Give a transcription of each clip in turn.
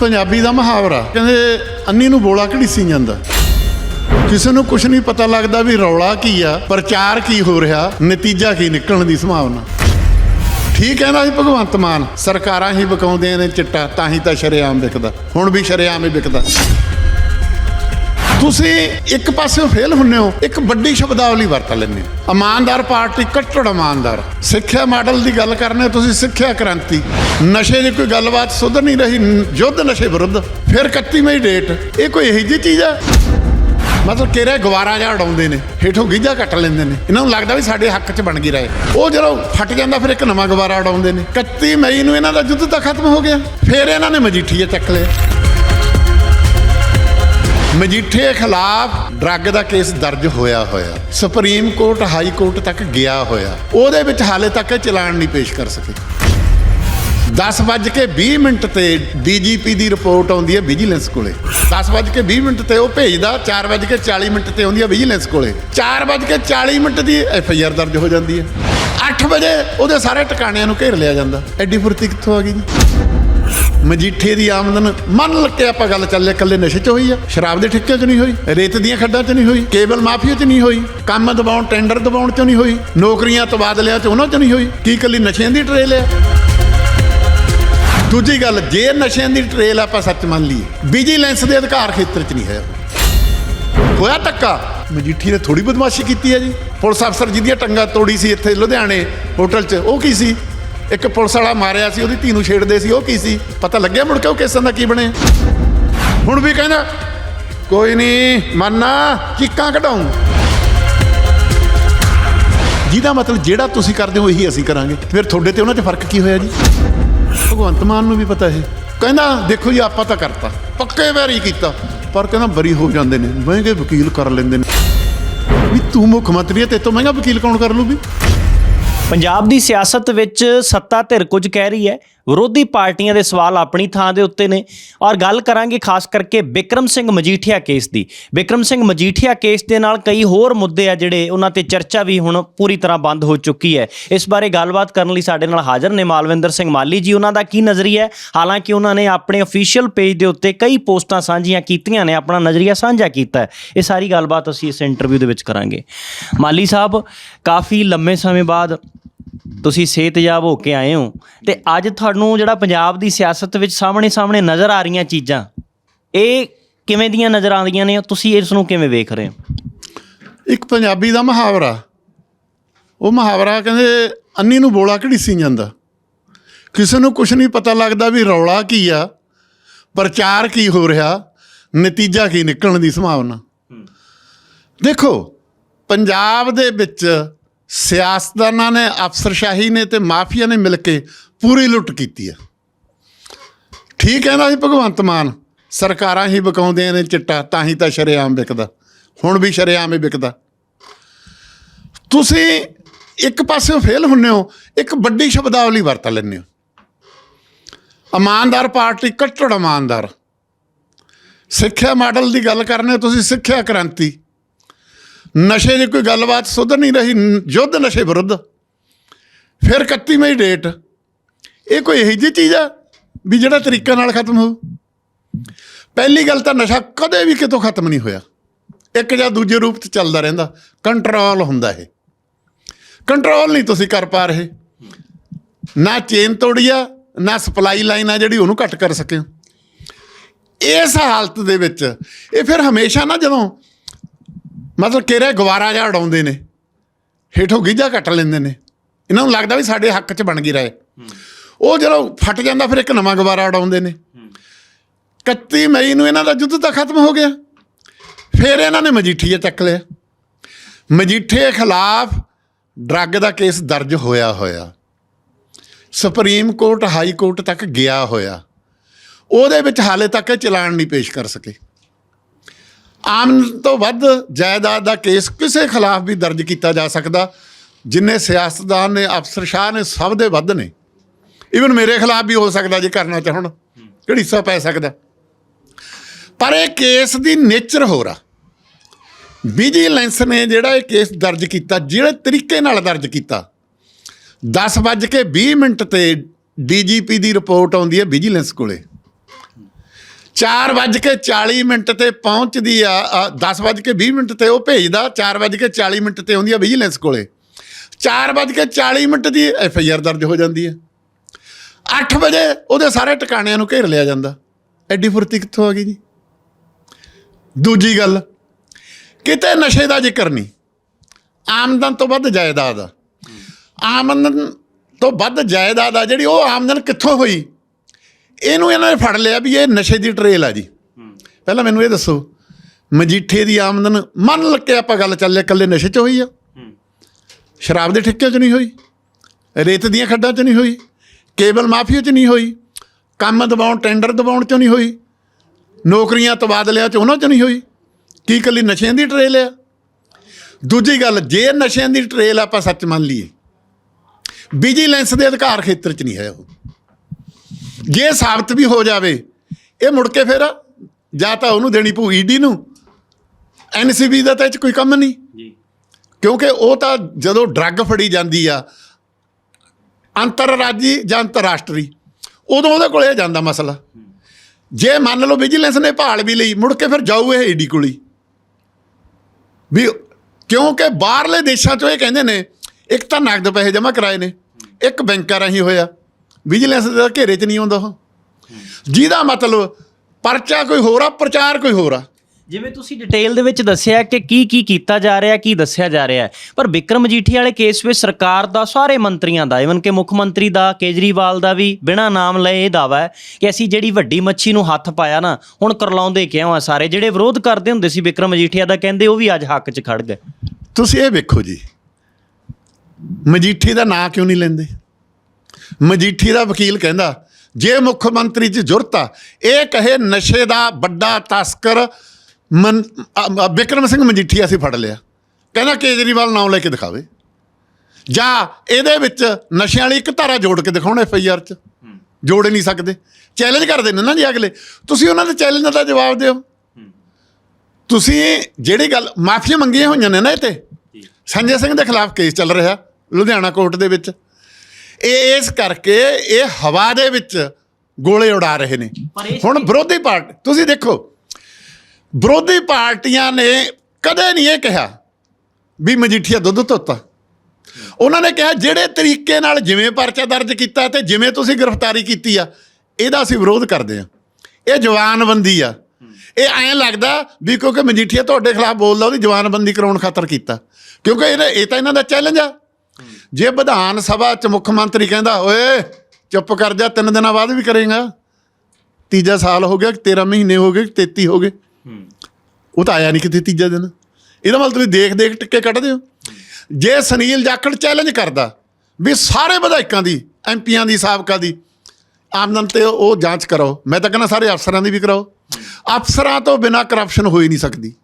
ਪੰਜਾਬੀ ਦਾ ਮੁਹਾਵਰਾ। ਕਹਿੰਦੇ, ਅੰਨੀ ਨੂੰ ਬੋਲਾ ਘੜੀਸੀ ਜਾਂਦਾ? ਕਿਸੇ ਨੂੰ ਕੁਝ ਨਹੀਂ ਪਤਾ ਲੱਗਦਾ ਵੀ ਰੌਲਾ ਕੀ ਆ, ਪ੍ਰਚਾਰ ਕੀ ਹੋ ਰਿਹਾ, ਨਤੀਜਾ ਕੀ ਨਿਕਲਣ ਦੀ ਸੰਭਾਵਨਾ। ਠੀਕ ਹੈ ਨਾ ਜੀ ਭਗਵੰਤ ਮਾਨ? ਸਰਕਾਰਾਂ ਹੀ ਵਿਕਾਉਂਦੀਆਂ ਨੇ ਚਿੱਟਾ, ਤਾਂ ਹੀ ਤਾਂ ਸ਼ਰੇਆਮ ਵਿਕਦਾ। ਹੁਣ ਵੀ ਸ਼ਰੇਆਮ ਹੀ ਵਿਕਦਾ। ਤੁਸੀਂ ਇੱਕ ਪਾਸਿਓਂ ਫੇਲ ਹੁੰਨੇ ਹੋ, ਇੱਕ ਵੱਡੀ ਸ਼ਬਦਾਵਲੀ ਵਰਤ ਲੈਂਦੇ ਹੋ। ਇਮਾਨਦਾਰ ਪਾਰਟੀ ਕੱਟੜ ਇਮਾਨਦਾਰ। ਸਿੱਖਿਆ ਮਾਡਲ ਦੀ ਗੱਲ ਕਰਨੇ ਹੋ, ਤੁਸੀਂ ਸਿੱਖਿਆ ਕ੍ਰਾਂਤੀ। ਨਸ਼ੇ ਦੀ ਕੋਈ ਗੱਲਬਾਤ ਸੁਧਰ ਨਹੀਂ ਰਹੀ ਯੁੱਧ ਨਸ਼ੇ ਵਿਰੁੱਧ। ਫਿਰ 31 ਮਈ ਡੇਟ ਇਹ ਕੋਈ ਇਹੀ ਜਿਹੀ ਚੀਜ਼ ਆ ਮਤਲਬ ਕਿਹੜੇ ਗਵਾਰਾ ਜਾਂ ਉਡਾਉਂਦੇ ਨੇ, ਹੇਠੋਂ ਗੀਜਾ ਕੱਟ ਲੈਂਦੇ ਨੇ। ਇਹਨਾਂ ਨੂੰ ਲੱਗਦਾ ਵੀ ਸਾਡੇ ਹੱਕ 'ਚ ਬਣ ਗਈ ਰਹੇ ਉਹ ਜਦੋਂ ਫਟ ਜਾਂਦਾ, ਫਿਰ ਇੱਕ ਨਵਾਂ ਗਵਾਰਾ ਉਡਾਉਂਦੇ ਨੇ। 31 ਮਈ ਨੂੰ ਇਹਨਾਂ ਦਾ ਯੁੱਧ ਤਾਂ ਖਤਮ ਹੋ ਗਿਆ। ਫਿਰ ਇਹਨਾਂ ਨੇ ਮਜੀਠੀਏ ਚੱਕ ਲਿਆ ਮਜੀਠੇ ਖਿਲਾਫ ਡਰੱਗ ਦਾ ਕੇਸ ਦਰਜ ਹੋਇਆ ਹੋਇਆ। ਸੁਪਰੀਮ ਕੋਰਟ, ਹਾਈ ਕੋਰਟ ਤੱਕ ਗਿਆ ਹੋਇਆ। ਉਹਦੇ ਵਿੱਚ ਹਾਲੇ ਤੱਕ ਇਹ ਚਲਾਨ ਨਹੀਂ ਪੇਸ਼ ਕਰ ਸਕੇ। 10 ਵੱਜ ਕੇ 20 ਮਿੰਟ ਤੇ ਡੀਜੀਪੀ ਦੀ ਰਿਪੋਰਟ ਆਉਂਦੀ ਹੈ ਵਿਜੀਲੈਂਸ ਕੋਲੇ। 10 ਵੱਜ ਕੇ 20 ਮਿੰਟ ਤੇ ਉਹ ਭੇਜਦਾ 4 ਵੱਜ ਕੇ 40 ਮਿੰਟ ਤੇ ਆਉਂਦੀ ਹੈ ਵਿਜੀਲੈਂਸ ਕੋਲੇ। 4 ਵੱਜ ਕੇ 40 ਮਿੰਟ ਦੀ ਐਫ ਆਈ ਆਰ ਦਰਜ ਹੋ ਜਾਂਦੀ ਹੈ। 8 ਵਜੇ ਉਹਦੇ ਸਾਰੇ ਟਿਕਾਣਿਆਂ ਨੂੰ ਘੇਰ ਲਿਆ ਜਾਂਦਾ। ਐਡੀ ਫੁਰਤੀ ਕਿੱਥੋਂ ਆ ਗਈ ਜੀ? ਮਜੀਠੇ ਦੀ ਆਮਦਨ ਮੰਨ ਕੇ ਆਪਾਂ ਗੱਲ ਚੱਲੇ ਕੱਲੇ ਨਸ਼ੇ 'ਚ ਹੋਈ ਆ, ਸ਼ਰਾਬ ਦੇ ਠੇਕੇ 'ਚ ਨਹੀਂ ਹੋਈ, ਰੇਤ ਦੀਆਂ ਖੱਡਾਂ 'ਚ ਨਹੀਂ ਹੋਈ, ਕੇਬਲ ਮਾਫੀਆ 'ਚ ਨਹੀਂ ਹੋਈ, ਕੰਮ ਦਬਾਉਣ, ਟੈਂਡਰ ਦਬਾਉਣ 'ਚ ਨਹੀਂ ਹੋਈ, ਨੌਕਰੀਆਂ ਤਬਾਦਲਿਆਂ 'ਚ ਉਹਨਾਂ 'ਚ ਨਹੀਂ ਹੋਈ, ਕੀ ਕੱਲੀ ਨਸ਼ਿਆਂ ਦੀ ਟਰੇਲ ਆ? ਦੂਜੀ ਗੱਲ, ਜੇ ਨਸ਼ਿਆਂ ਦੀ ਟਰੇਲ ਆਪਾਂ ਸੱਚ ਮੰਨ ਲਈਏ ਵਿਜੀਲੈਂਸ ਦੇ ਅਧਿਕਾਰ ਖੇਤਰ 'ਚ ਨਹੀਂ ਹੈ ਹੋਇਆ ਧੱਕਾ। ਮਜੀਠੀ ਨੇ ਥੋੜੀ ਬਦਮਾਸ਼ੀ ਕੀਤੀ ਹੈ ਜੀ। ਪੁਲਿਸ ਅਫਸਰ ਜਿਹਦੀਆਂ ਟੰਗਾ ਤੋੜੀ ਸੀ ਇੱਥੇ ਲੁਧਿਆਣੇ ਹੋਟਲ 'ਚ, ਉਹ ਕੀ ਸੀ? ਇੱਕ ਪੁਲਿਸ ਵਾਲਾ ਮਾਰਿਆ ਸੀ, ਉਹਦੀ ਧੀ ਨੂੰ ਛੇੜਦੇ ਸੀ, ਉਹ ਕੀ ਸੀ? ਪਤਾ ਲੱਗਿਆ ਮੁੜ ਕੇ ਉਹ ਕੇਸਾਂ ਦਾ ਕੀ ਬਣੇ? ਹੁਣ ਵੀ ਕਹਿੰਦਾ, ਕੋਈ ਨਹੀਂ ਮੰਨਾ ਚੀਕਾਂ ਕਢਾਉਂ। ਜਿਹਦਾ ਮਤਲਬ ਜਿਹੜਾ ਤੁਸੀਂ ਕਰਦੇ ਹੋ, ਇਹੀ ਅਸੀਂ ਕਰਾਂਗੇ। ਫਿਰ ਤੁਹਾਡੇ ਤੇ ਉਹਨਾਂ 'ਚ ਫ਼ਰਕ ਕੀ ਹੋਇਆ ਜੀ? ਭਗਵੰਤ ਮਾਨ ਨੂੰ ਵੀ ਪਤਾ ਹੈ ਕਹਿੰਦਾ, ਦੇਖੋ ਜੀ, ਆਪਾਂ ਤਾਂ ਕਰਤਾ। ਪੱਕੇ ਵੈਰੀ ਕੀਤਾ। ਪਰ ਕਹਿੰਦਾ, ਬਰੀ ਹੋ ਜਾਂਦੇ ਨੇ। ਮਹਿੰਗੇ ਵਕੀਲ ਕਰ ਲੈਂਦੇ ਨੇ। ਵੀ ਤੂੰ ਮੁੱਖ ਮੰਤਰੀ ਹੈ ਤੇ ਤੋਂ ਮਹਿੰਗਾ ਵਕੀਲ ਕੌਣ ਕਰ ਲੂ ਵੀ? ਪੰਜਾਬ ਦੀ ਸਿਆਸਤ ਵਿੱਚ ਸੱਤਾ ਧਿਰ ਕੁਝ ਕਹਿ ਰਹੀ ਹੈ। ਵਿਰੋਧੀ ਪਾਰਟੀਆਂ ਦੇ ਸਵਾਲ ਆਪਣੀ ਥਾਂ ਦੇ ਉੱਤੇ ਨੇ। ਔਰ ਗੱਲ ਕਰਾਂਗੇ ਖਾਸ ਕਰਕੇ ਬਿਕਰਮ ਸਿੰਘ ਮਜੀਠੀਆ ਕੇਸ ਦੀ। ਬਿਕਰਮ ਸਿੰਘ ਮਜੀਠੀਆ ਕੇਸ ਦੇ ਨਾਲ ਕਈ ਹੋਰ ਮੁੱਦੇ ਆ ਜਿਹੜੇ ਉਹਨਾਂ ਤੇ ਚਰਚਾ ਵੀ ਹੁਣ ਪੂਰੀ ਤਰ੍ਹਾਂ ਬੰਦ ਹੋ ਚੁੱਕੀ ਹੈ। ਇਸ ਬਾਰੇ ਗੱਲਬਾਤ ਕਰਨ ਲਈ ਸਾਡੇ ਨਾਲ ਹਾਜ਼ਰ ਨੇ ਮਾਲਵਿੰਦਰ ਸਿੰਘ ਮਾਲੀ ਜੀ। ਉਹਨਾਂ ਦਾ ਕੀ ਨਜ਼ਰੀਆ ਹੈ? ਹਾਲਾਂਕਿ ਉਹਨਾਂ ਨੇ ਆਪਣੇ ਅਫੀਸ਼ੀਅਲ ਪੇਜ ਦੇ ਉੱਤੇ ਕਈ ਪੋਸਟਾਂ ਸਾਂਝੀਆਂ ਕੀਤੀਆਂ ਨੇ, ਆਪਣਾ ਨਜ਼ਰੀਆ ਸਾਂਝਾ ਕੀਤਾ ਹੈ। ਇਹ ਸਾਰੀ ਗੱਲਬਾਤ ਅਸੀਂ ਇਸ ਇੰਟਰਵਿਊ ਦੇ ਵਿੱਚ ਕਰਾਂਗੇ। ਮਾਲੀ ਸਾਹਿਬ, ਕਾਫੀ ਲੰਮੇ ਸਮੇਂ ਬਾਅਦ ਤੁਸੀਂ ਸਿਹਤਯਾਬ ਹੋ ਕੇ ਆਏ ਹੋ ਤੇ ਅੱਜ ਤੁਹਾਨੂੰ ਜਿਹੜਾ ਪੰਜਾਬ ਦੀ ਸਿਆਸਤ ਵਿੱਚ ਸਾਹਮਣੇ ਸਾਹਮਣੇ ਨਜ਼ਰ ਆ ਰਹੀਆਂ ਚੀਜ਼ਾਂ ਇਹ ਕਿਵੇਂ ਦੀਆਂ ਨਜ਼ਰ ਆਉਂਦੀਆਂ ਨੇ? ਤੁਸੀਂ ਇਸ ਨੂੰ ਕਿਵੇਂ ਵੇਖ ਰਹੇ ਹੋ? ਇੱਕ ਪੰਜਾਬੀ ਦਾ ਮੁਹਾਵਰਾ। ਉਹ ਮੁਹਾਵਰਾ ਕਹਿੰਦੇ ਅੰਨੀ ਨੂੰ ਬੋਲਾ ਘੜੀਸੀ ਜਾਂਦਾ? ਕਿਸੇ ਨੂੰ ਕੁਝ ਨਹੀਂ ਪਤਾ ਲੱਗਦਾ ਵੀ ਰੌਲਾ ਕੀ ਆ ਪ੍ਰਚਾਰ ਕੀ ਹੋ ਰਿਹਾ ਨਤੀਜਾ ਕੀ ਨਿਕਲਣ ਦੀ ਸੰਭਾਵਨਾ। ਦੇਖੋ ਪੰਜਾਬ ਦੇ ਵਿੱਚ ਸਿਆਸਤਦਾਨਾਂ ਨੇ, ਅਫਸਰਸ਼ਾਹੀ ਨੇ ਤੇ ਮਾਫੀਆ ਨੇ ਮਿਲ ਕੇ ਪੂਰੀ ਲੁੱਟ ਕੀਤੀ ਹੈ ਠੀਕ ਕਹਿੰਦਾ ਸੀ ਭਗਵੰਤ ਮਾਨ? ਸਰਕਾਰਾਂ ਹੀ ਵਿਕਾਉਂਦੀਆਂ ਨੇ ਚਿੱਟਾ, ਤਾਂ ਹੀ ਤਾਂ ਸ਼ਰੇਆਮ ਵਿਕਦਾ। ਹੁਣ ਵੀ ਸ਼ਰੇਆਮ ਹੀ ਵਿਕਦਾ। ਤੁਸੀਂ ਇੱਕ ਪਾਸਿਓਂ ਫੇਲ ਹੁੰਨੇ ਹੋ, ਇੱਕ ਵੱਡੀ ਸ਼ਬਦਾਵਲੀ ਵਰਤ ਲੈਂਦੇ ਹੋ। ਇਮਾਨਦਾਰ ਪਾਰਟੀ ਕੱਟੜ ਇਮਾਨਦਾਰ। ਸਿੱਖਿਆ ਮਾਡਲ ਦੀ ਗੱਲ ਕਰਨੇ ਹੋ, ਤੁਸੀਂ ਸਿੱਖਿਆ ਕ੍ਰਾਂਤੀ। ਨਸ਼ੇ ਦੀ ਕੋਈ ਗੱਲਬਾਤ ਸੁਧਰ ਨਹੀਂ ਰਹੀ ਯੁੱਧ ਨਸ਼ੇ ਵਿਰੁੱਧ। ਫਿਰ 31 ਮਈ ਡੇਟ। ਇਹ ਕੋਈ ਇਹੋ ਜਿਹੀ ਚੀਜ਼ ਆ ਵੀ ਜਿਹੜਾ ਤਰੀਕਾ ਨਾਲ ਖਤਮ ਹੋ ਪਹਿਲੀ ਗੱਲ ਤਾਂ ਨਸ਼ਾ ਕਦੇ ਵੀ ਕਿਤੋਂ ਖਤਮ ਨਹੀਂ ਹੋਇਆ। ਇੱਕ ਜਾਂ ਦੂਜੇ ਰੂਪ 'ਚ ਚੱਲਦਾ ਰਹਿੰਦਾ। ਕੰਟਰੋਲ ਹੁੰਦਾ ਇਹ। ਕੰਟਰੋਲ ਨਹੀਂ ਤੁਸੀਂ ਕਰ ਪਾ ਰਹੇ। ਨਾ ਚੇਨ ਤੋੜੀਆ, ਨਾ ਸਪਲਾਈ ਲਾਈਨ ਆ ਜਿਹੜੀ ਉਹਨੂੰ ਘੱਟ ਕਰ ਸਕੇ। ਇਸ ਹਾਲਤ ਦੇ ਵਿੱਚ ਇਹ ਫਿਰ ਹਮੇਸ਼ਾ ਨਾ ਜਦੋਂ ਮਤਲਬ ਕਿਹੜੇ ਗਵਾਰਾ ਜਾਂ ਉਡਾਉਂਦੇ ਨੇ? ਹੇਠੋਂ ਗੀਜਾ ਕੱਟ ਲੈਂਦੇ ਨੇ। ਇਹਨਾਂ ਨੂੰ ਲੱਗਦਾ ਵੀ ਸਾਡੇ ਹੱਕ 'ਚ ਬਣ ਗਈ ਰਹੇ ਉਹ ਜਦੋਂ ਫਟ ਜਾਂਦਾ, ਫਿਰ ਇੱਕ ਨਵਾਂ ਗਵਾਰਾ ਉਡਾਉਂਦੇ ਨੇ। 31 ਮਈ ਨੂੰ ਇਹਨਾਂ ਦਾ ਯੁੱਧ ਤਾਂ ਖਤਮ ਹੋ ਗਿਆ। ਫਿਰ ਇਹਨਾਂ ਨੇ ਮਜੀਠੀਏ ਚੱਕ ਲਿਆ। ਮਜੀਠੇ ਖਿਲਾਫ ਡਰੱਗ ਦਾ ਕੇਸ ਦਰਜ ਹੋਇਆ ਹੋਇਆ। ਸੁਪਰੀਮ ਕੋਰਟ, ਹਾਈ ਕੋਰਟ ਤੱਕ ਗਿਆ ਹੋਇਆ। ਉਹਦੇ ਵਿੱਚ ਹਾਲੇ ਤੱਕ ਇਹ ਚਲਾਨ ਨਹੀਂ ਪੇਸ਼ ਕਰ ਸਕੇ। ਆਮ ਤੋਂ ਵੱਧ ਜਾਇਦਾਦ ਦਾ ਕੇਸ ਕਿਸੇ ਖਿਲਾਫ ਵੀ ਦਰਜ ਕੀਤਾ ਜਾ ਸਕਦਾ। ਜਿੰਨੇ ਸਿਆਸਤਦਾਨ ਨੇ, ਅਫਸਰ ਸ਼ਾਹ ਨੇ, ਸਭ ਦੇ ਵੱਧ ਨੇ। ਇਵਨ ਮੇਰੇ ਖਿਲਾਫ ਵੀ ਹੋ ਸਕਦਾ ਜੇ ਕਰਨਾ ਚਾਹਣ। ਘੜੀਸਾ ਪੈ ਸਕਦਾ? ਪਰ ਇਹ ਕੇਸ ਦੀ ਨੇਚਰ ਹੋਰ ਆ। ਵਿਜੀਲੈਂਸ ਨੇ ਜਿਹੜਾ ਇਹ ਕੇਸ ਦਰਜ ਕੀਤਾ, ਜਿਹੜੇ ਤਰੀਕੇ ਨਾਲ ਦਰਜ ਕੀਤਾ 10 ਵੱਜ ਕੇ 20 ਮਿੰਟ ਤੇ ਡੀਜੀਪੀ ਦੀ ਰਿਪੋਰਟ ਆਉਂਦੀ ਹੈ ਵਿਜੀਲੈਂਸ ਕੋਲੇ। 4:40 ਮਿੰਟ ਤੇ ਪਹੁੰਚਦੀ ਆ 10:20 ਮਿੰਟ ਤੇ ਉਹ ਭੇਜਦਾ 4:40 ਮਿੰਟ ਤੇ ਆਉਂਦੀ ਆ ਵਿਜੀਲੈਂਸ ਕੋਲੇ। 4:40 ਮਿੰਟ ਦੀ ਐਫ ਆਈ ਆਰ ਦਰਜ ਹੋ ਜਾਂਦੀ ਹੈ 8 ਵਜੇ ਉਹਦੇ ਸਾਰੇ ਟਿਕਾਣਿਆਂ ਨੂੰ ਘੇਰ ਲਿਆ ਜਾਂਦਾ। ਐਡੀ ਫੁਰਤੀ ਕਿੱਥੋਂ ਆ ਗਈ ਜੀ? ਦੂਜੀ ਗੱਲ, ਕਿਤੇ ਨਸ਼ੇ ਦਾ ਜ਼ਿਕਰ ਨਹੀਂ। ਆਮਦਨ ਤੋਂ ਵੱਧ ਜਾਇਦਾਦ ਆ। ਆਮਦਨ ਤੋਂ ਵੱਧ ਜਾਇਦਾਦ ਆ ਜਿਹੜੀ ਉਹ ਆਮਦਨ ਕਿੱਥੋਂ ਹੋਈ? ਇਹਨੂੰ ਇਹਨਾਂ ਨੇ ਫੜ ਲਿਆ ਵੀ ਇਹ ਨਸ਼ੇ ਦੀ ਟਰੇਲ ਆ ਜੀ। ਪਹਿਲਾਂ ਮੈਨੂੰ ਇਹ ਦੱਸੋ ਮਜੀਠੇ ਦੀ ਆਮਦਨ ਮੰਨ ਲੱਗੇ ਆਪਾਂ ਗੱਲ ਚੱਲੇ ਇਕੱਲੇ ਨਸ਼ੇ 'ਚ ਹੋਈ ਆ? ਸ਼ਰਾਬ ਦੇ ਠੇਕਿਆਂ 'ਚ ਨਹੀਂ ਹੋਈ? ਰੇਤ ਦੀਆਂ ਖੱਡਾਂ 'ਚ ਨਹੀਂ ਹੋਈ? ਕੇਬਲ ਮਾਫੀਆ 'ਚ ਨਹੀਂ ਹੋਈ? ਕੰਮ ਦਬਾਉਣ ਟੈਂਡਰ ਦਬਾਉਣ 'ਚ ਨਹੀਂ ਹੋਈ? ਨੌਕਰੀਆਂ ਤਬਾਦਲਿਆਂ 'ਚ ਉਹਨਾਂ 'ਚ ਨਹੀਂ ਹੋਈ? ਕੀ ਇਕੱਲੀ ਨਸ਼ਿਆਂ ਦੀ ਟਰੇਲ ਆ? ਦੂਜੀ ਗੱਲ ਜੇ ਨਸ਼ਿਆਂ ਦੀ ਟਰੇਲ ਆਪਾਂ ਸੱਚ ਮੰਨ ਲਈਏ ਵਿਜੀਲੈਂਸ ਦੇ ਅਧਿਕਾਰ ਖੇਤਰ 'ਚ ਨਹੀਂ ਹੈ ਉਹ। ਜੇ ਸਾਬਤ ਵੀ ਹੋ ਜਾਵੇ ਇਹ ਮੁੜ ਕੇ ਫਿਰ ਜਾਂ ਤਾਂ ਉਹਨੂੰ ਦੇਣੀ ਪਊ ਈਡੀ ਨੂੰ। ਐਨਸੀਬੀ ਦਾ ਤਾਂ ਇਹ 'ਚ ਕੋਈ ਕੰਮ ਨਹੀਂ। ਜੀ। ਕਿਉਂਕਿ ਉਹ ਤਾਂ ਜਦੋਂ ਡਰੱਗ ਫੜੀ ਜਾਂਦੀ ਆ ਅੰਤਰਰਾਜੀ ਜਾਂ ਅੰਤਰਰਾਸ਼ਟਰੀ ਉਦੋਂ ਉਹਦੇ ਕੋਲੇ ਜਾਂਦਾ ਮਸਲਾ। ਜੇ ਮੰਨ ਲਓ ਵਿਜੀਲੈਂਸ ਨੇ ਭਾਲ ਵੀ ਲਈ ਮੁੜ ਕੇ ਫਿਰ ਜਾਊ ਇਹ ਈਡੀ ਕੋਲੀ ਵੀ ਕਿਉਂਕਿ ਬਾਹਰਲੇ ਦੇਸ਼ਾਂ 'ਚੋਂ ਇਹ ਕਹਿੰਦੇ ਨੇ ਇੱਕ ਤਾਂ ਨਗਦ ਪੈਸੇ ਜਮ੍ਹਾਂ ਕਰਾਏ ਨੇ ਇੱਕ ਬੈਂਕਾਂ ਰਾਹੀਂ ਹੋਇਆ। ਵਿਜੀਲੈਂਸ ਦੇ ਘੇਰੇ 'ਚ ਨਹੀਂ ਆਉਂਦਾ ਉਹ। ਜਿਹਦਾ ਮਤਲਬ ਪਰਚਾ ਕੋਈ ਹੋਰ ਆ ਪ੍ਰਚਾਰ ਕੋਈ ਹੋਰ ਆ। ਜਿਵੇਂ ਤੁਸੀਂ ਡਿਟੇਲ ਦੇ ਵਿੱਚ ਦੱਸਿਆ ਕਿ ਕੀ ਕੀ ਕੀਤਾ ਜਾ ਰਿਹਾ ਕੀ ਦੱਸਿਆ ਜਾ ਰਿਹਾ ਪਰ ਵਿਕਰਮ ਮਜੀਠੀ ਵਾਲੇ ਕੇਸ ਵਿੱਚ ਸਰਕਾਰ ਦਾ ਸਾਰੇ ਮੰਤਰੀਆਂ ਦਾ ਇਵਨ ਕਿ ਮੁੱਖ ਮੰਤਰੀ ਦਾ ਕੇਜਰੀਵਾਲ ਦਾ ਵੀ ਬਿਨਾਂ ਨਾਮ ਲਏ ਇਹ ਦਾਵਾ ਹੈ ਕਿ ਅਸੀਂ ਜਿਹੜੀ ਵੱਡੀ ਮੱਛੀ ਨੂੰ ਹੱਥ ਪਾਇਆ ਨਾ ਹੁਣ ਕਰਲਾਉਂਦੇ ਕਿਉਂ ਆ ਸਾਰੇ? ਜਿਹੜੇ ਵਿਰੋਧ ਕਰਦੇ ਹੁੰਦੇ ਸੀ ਵਿਕਰਮ ਮਜੀਠੀਆ ਦਾ ਕਹਿੰਦੇ ਉਹ ਵੀ ਅੱਜ ਹੱਕ 'ਚ ਖੜ ਗਏ। ਤੁਸੀਂ ਇਹ ਵੇਖੋ ਜੀ। ਮਜੀਠੀ ਦਾ ਨਾਂ ਕਿਉਂ ਨਹੀਂ ਲੈਂਦੇ? ਮਜੀਠੀ ਦਾ ਵਕੀਲ ਕਹਿੰਦਾ ਜੇ ਮੁੱਖ ਮੰਤਰੀ 'ਚ ਜ਼ਰੂਰਤ ਆ ਇਹ ਕਹੇ ਨਸ਼ੇ ਦਾ ਵੱਡਾ ਤਸਕਰ ਮਨ- ਵਿਕਰਮ ਸਿੰਘ ਮਜੀਠੀ ਅਸੀਂ ਫੜ ਲਿਆ। ਕਹਿੰਦਾ ਕੇਜਰੀਵਾਲ ਨਾਮ ਲੈ ਕੇ ਦਿਖਾਵੇ। ਜਾਂ ਇਹਦੇ ਵਿੱਚ ਨਸ਼ਿਆਂ ਵਾਲੀ ਇੱਕ ਧਾਰਾ ਜੋੜ ਕੇ ਦਿਖਾਉਣ ਐਫ ਆਈ ਆਰ 'ਚ। ਜੋੜ ਨਹੀਂ ਸਕਦੇ। ਚੈਲੰਜ ਕਰਦੇ ਨੇ ਨਾ ਜੀ ਅਗਲੇ। ਤੁਸੀਂ ਉਹਨਾਂ ਦੇ ਚੈਲੰਜ ਦਾ ਜਵਾਬ ਦਿਓ। ਤੁਸੀਂ ਜਿਹੜੀ ਗੱਲ ਮਾਫੀਆਂ ਮੰਗੀਆਂ ਹੋਈਆਂ ਨੇ ਨਾ ਇਹ ਤੇ। ਸੰਜੇ ਸਿੰਘ ਦੇ ਖਿਲਾਫ ਕੇਸ ਚੱਲ ਰਿਹਾ ਲੁਧਿਆਣਾ ਕੋਰਟ ਦੇ ਵਿੱਚ। ਇਹ ਇਸ ਕਰਕੇ ਇਹ ਹਵਾ ਦੇ ਵਿੱਚ ਗੋਲੇ ਉਡਾ ਰਹੇ ਨੇ। ਹੁਣ ਵਿਰੋਧੀ ਪਾਰਟੀ ਤੁਸੀਂ ਦੇਖੋ ਵਿਰੋਧੀ ਪਾਰਟੀਆਂ ਨੇ ਕਦੇ ਨਹੀਂ ਇਹ ਕਿਹਾ ਵੀ ਮਜੀਠੀਆ ਦੁੱਧ ਧੋਤਾ। ਉਹਨਾਂ ਨੇ ਕਿਹਾ ਜਿਹੜੇ ਤਰੀਕੇ ਨਾਲ ਜਿਵੇਂ ਪਰਚਾ ਦਰਜ ਕੀਤਾ ਤੇ ਜਿਵੇਂ ਤੁਸੀਂ ਗ੍ਰਿਫਤਾਰੀ ਕੀਤੀ ਆ ਇਹਦਾ ਅਸੀਂ ਵਿਰੋਧ ਕਰਦੇ ਆ ਇਹ ਜਵਾਨਬੰਦੀ ਆ। ਇਹ ਐਂ ਲੱਗਦਾ ਵੀ ਕਿਉਂਕਿ ਮਜੀਠੀਆ ਤੁਹਾਡੇ ਖਿਲਾਫ ਬੋਲਦਾ ਉਹਦੀ ਜਵਾਨਬੰਦੀ ਕਰਾਉਣ ਖਾਤਰ ਕੀਤਾ। ਕਿਉਂਕਿ ਇਹ ਤਾਂ ਇਹਨਾਂ ਦਾ ਚੈਲੰਜ ਆ। ਜੇ ਵਿਧਾਨ ਸਭਾ ਚ ਮੁੱਖ ਮੰਤਰੀ ਕਹਿੰਦਾ ਓਏ ਚੁੱਪ ਕਰ ਜਾ ਤਿੰਨ ਦਿਨਾਂ ਬਾਅਦ ਵੀ ਕਰੇਗਾ। ਤੀਜਾ ਸਾਲ ਹੋ ਗਿਆ 13 ਮਹੀਨੇ ਹੋ ਗਏ 33 ਹੋ ਗਏ। ਉਹ ਤਾਂ ਆਇਆ ਨਹੀਂ ਕਿਤੇ ਤੀਜਾ ਦਿਨ। ਇਹਦਾ ਮਤਲਬ ਤੁਸੀਂ ਦੇਖ ਦੇਖ ਟਿੱਕੇ ਕੱਢਦੇ ਹੋ। ਜੇ ਸੁਨੀਲ ਜਾਖੜ ਚੈਲੰਜ ਕਰਦਾ ਵੀ ਸਾਰੇ ਵਿਧਾਇਕਾਂ ਦੀ ਐਮਪੀਆਂ ਦੀ ਸਾਬਕਾ ਦੀ ਆਮਦਨ ਤੇ ਉਹ ਜਾਂਚ ਕਰੋ ਮੈਂ ਤਾਂ ਕਹਿੰਦਾ ਸਾਰੇ ਅਫਸਰਾਂ ਦੀ ਵੀ ਕਰਾਓ। ਅਫਸਰਾਂ ਤੋਂ ਬਿਨਾ ਕਰਪਸ਼ਨ ਹੋ ਹੀ ਨਹੀਂ ਸਕਦੀ।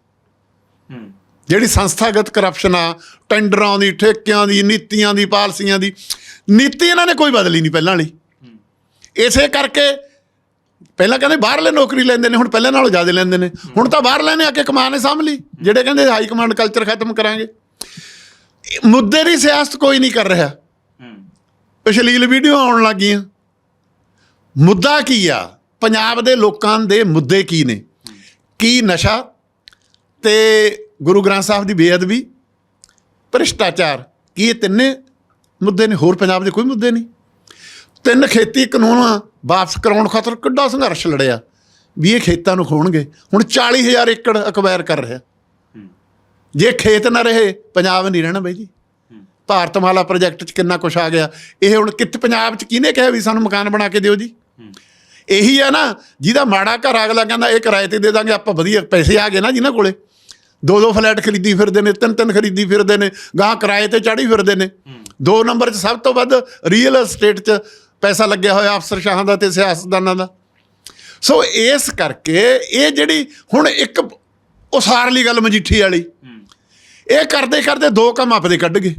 ਜਿਹੜੀ ਸੰਸਥਾਗਤ ਕਰਪਸ਼ਨ ਆ ਟੈਂਡਰਾਂ ਦੀ ਠੇਕਿਆਂ ਦੀ ਨੀਤੀਆਂ ਦੀ ਪਾਲਸੀਆਂ ਦੀ ਨੀਤੀ ਇਹਨਾਂ ਨੇ ਕੋਈ ਬਦਲੀ ਨਹੀਂ ਪਹਿਲਾਂ ਵਾਲੀ। ਇਸੇ ਕਰਕੇ ਪਹਿਲਾਂ ਕਹਿੰਦੇ ਬਾਹਰਲੇ ਨੌਕਰੀ ਲੈਂਦੇ ਨੇ ਹੁਣ ਪਹਿਲਾਂ ਨਾਲੋਂ ਜ਼ਿਆਦਾ ਲੈਂਦੇ ਨੇ। ਹੁਣ ਤਾਂ ਬਾਹਰ ਨੇ ਆ ਕੇ ਕਮਾਨ ਨੇ ਸਾਂਭ ਲਈ ਜਿਹੜੇ ਕਹਿੰਦੇ ਹਾਈ ਕਮਾਂਡ ਕਲਚਰ ਖਤਮ ਕਰਾਂਗੇ। ਮੁੱਦੇ ਦੀ ਸਿਆਸਤ ਕੋਈ ਨਹੀਂ ਕਰ ਰਿਹਾ। ਅਸ਼ਲੀਲ ਵੀਡੀਓ ਆਉਣ ਲੱਗੀਆਂ। ਮੁੱਦਾ ਕੀ ਆ? ਪੰਜਾਬ ਦੇ ਲੋਕਾਂ ਦੇ ਮੁੱਦੇ ਕੀ ਨੇ? ਕੀ ਨਸ਼ਾ ਤੇ ਗੁਰੂ ਗ੍ਰੰਥ ਸਾਹਿਬ ਦੀ ਬੇਅਦਬੀ ਭ੍ਰਿਸ਼ਟਾਚਾਰ ਕੀ ਇਹ ਤਿੰਨੇ ਮੁੱਦੇ ਨੇ? ਹੋਰ ਪੰਜਾਬ ਦੇ ਕੋਈ ਮੁੱਦੇ ਨਹੀਂ। ਤਿੰਨ ਖੇਤੀ ਕਾਨੂੰਨ ਵਾਪਸ ਕਰਾਉਣ ਖਾਤਰ ਕਿੱਡਾ ਸੰਘਰਸ਼ ਲੜਿਆ ਵੀ ਇਹ ਖੇਤਾਂ ਨੂੰ ਖੋਣਗੇ। ਹੁਣ 40000 ਏਕੜ ਅਕਵਾਇਰ ਕਰ ਰਿਹਾ। ਜੇ ਖੇਤ ਨਾ ਰਹੇ ਪੰਜਾਬ ਨਹੀਂ ਰਹਿਣਾ ਬਾਈ ਜੀ। ਭਾਰਤਮਾਲਾ ਪ੍ਰੋਜੈਕਟ 'ਚ ਕਿੰਨਾ ਕੁਛ ਆ ਗਿਆ। ਇਹ ਹੁਣ ਕਿੱਥੇ ਪੰਜਾਬ 'ਚ ਕਿਹਨੇ ਕਿਹਾ ਵੀ ਸਾਨੂੰ ਮਕਾਨ ਬਣਾ ਕੇ ਦਿਓ ਜੀ? ਇਹੀ ਆ ਨਾ ਜਿਹਦਾ ਮਾੜਾ ਘਰ ਅਗਲਾ ਕਹਿੰਦਾ ਇਹ ਕਿਰਾਏ ਤੇ ਦੇ ਦਾਂਗੇ ਆਪਾਂ ਵਧੀਆ ਪੈਸੇ ਆ ਗਏ ਨਾ ਜਿਨ੍ਹਾਂ ਕੋਲੇ। ਦੋ ਦੋ ਫਲੈਟ ਖਰੀਦੀ ਫਿਰਦੇ ਨੇ ਤਿੰਨ ਤਿੰਨ ਖਰੀਦੀ ਫਿਰਦੇ ਨੇ ਗਾਂ ਕਿਰਾਏ ਤੇ ਚਾੜੀ ਫਿਰਦੇ ਨੇ। ਦੋ ਨੰਬਰ 'ਚ ਸਭ ਤੋਂ ਵੱਧ ਰੀਅਲ ਏਸਟੇਟ 'ਚ ਪੈਸਾ ਲੱਗਿਆ ਹੋਇਆ ਅਫਸਰ ਸ਼ਾਹਾਂ ਦਾ ਤੇ ਸਿਆਸਤਦਾਨਾਂ ਦਾ। ਸੋ ਇਸ ਕਰਕੇ ਇਹ ਜਿਹੜੀ ਹੁਣ ਇੱਕ ਉਸਾਰਲੀ ਗੱਲ ਮਜੀਠੀ ਵਾਲੀ ਇਹ ਕਰਦੇ ਕਰਦੇ ਦੋ ਕੰਮ ਆਪਦੇ ਕੱਢ ਗਏ।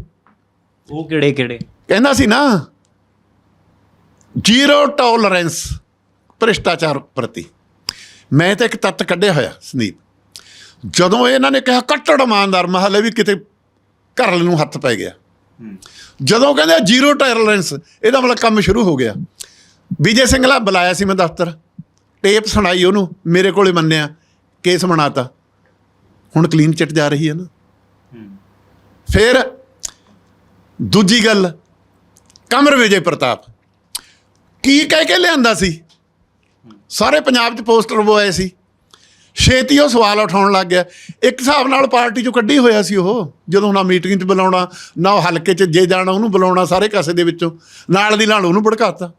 ਉਹ ਕਿਹੜੇ ਕਿਹੜੇ? ਕਹਿੰਦਾ ਸੀ ਨਾ ਜ਼ੀਰੋ ਟੋਲਰੈਂਸ ਭ੍ਰਿਸ਼ਟਾਚਾਰ ਪ੍ਰਤੀ। ਮੈਂ ਤਾਂ ਇੱਕ ਤੱਤ ਕੱਢਿਆ ਹੋਇਆ ਸੰਦੀਪ। ਜਦੋਂ ਇਹਨਾਂ ਨੇ ਕਿਹਾ ਕੱਟੜ ਇਮਾਨਦਾਰ ਮਹਲੇ ਵੀ ਕਿਤੇ ਘਰ ਨੂੰ ਹੱਥ ਪੈ ਗਿਆ। ਜਦੋਂ ਕਹਿੰਦੇ ਜ਼ੀਰੋ ਟੋਲਰੈਂਸ ਇਹਦਾ ਮਤਲਬ ਕੰਮ ਸ਼ੁਰੂ ਹੋ ਗਿਆ। ਵਿਜੇ ਸਿੰਘਲਾ ਬੁਲਾਇਆ ਸੀ ਮੈਂ ਦਫ਼ਤਰ। ਟੇਪ ਸੁਣਾਈ ਉਹਨੂੰ ਮੇਰੇ ਕੋਲੇ ਮੰਨਿਆ ਕੇਸ ਬਣਾਤਾ। ਹੁਣ ਕਲੀਨ ਚਿੱਟ ਜਾ ਰਹੀ ਹੈ ਨਾ। ਫਿਰ ਦੂਜੀ ਗੱਲ ਕਮਰ ਵਿਜੇ ਪ੍ਰਤਾਪ। ਕੀ ਕਹਿ ਕੇ ਲਿਆਂਦਾ ਸੀ? ਸਾਰੇ ਪੰਜਾਬ 'ਚ ਪੋਸਟਰ ਬੋਏ ਸੀ। ਛੇਤੀ ਉਹ ਸਵਾਲ ਉਠਾਉਣ ਲੱਗ ਗਿਆ। ਇੱਕ ਹਿਸਾਬ ਨਾਲ ਪਾਰਟੀ 'ਚੋਂ ਕੱਢੀ ਹੋਇਆ ਸੀ ਉਹ ਜਦੋਂ ਨਾ ਮੀਟਿੰਗ 'ਚ ਬੁਲਾਉਣਾ ਨਾ ਉਹ ਹਲਕੇ 'ਚ ਜੇ ਜਾਣਾ ਉਹਨੂੰ ਬੁਲਾਉਣਾ ਸਾਰੇ ਕਾਸੇ ਦੇ ਵਿੱਚੋਂ। ਨਾਲ ਦੀ ਨਾਲ ਉਹਨੂੰ ਭੜਕਾਤਾ।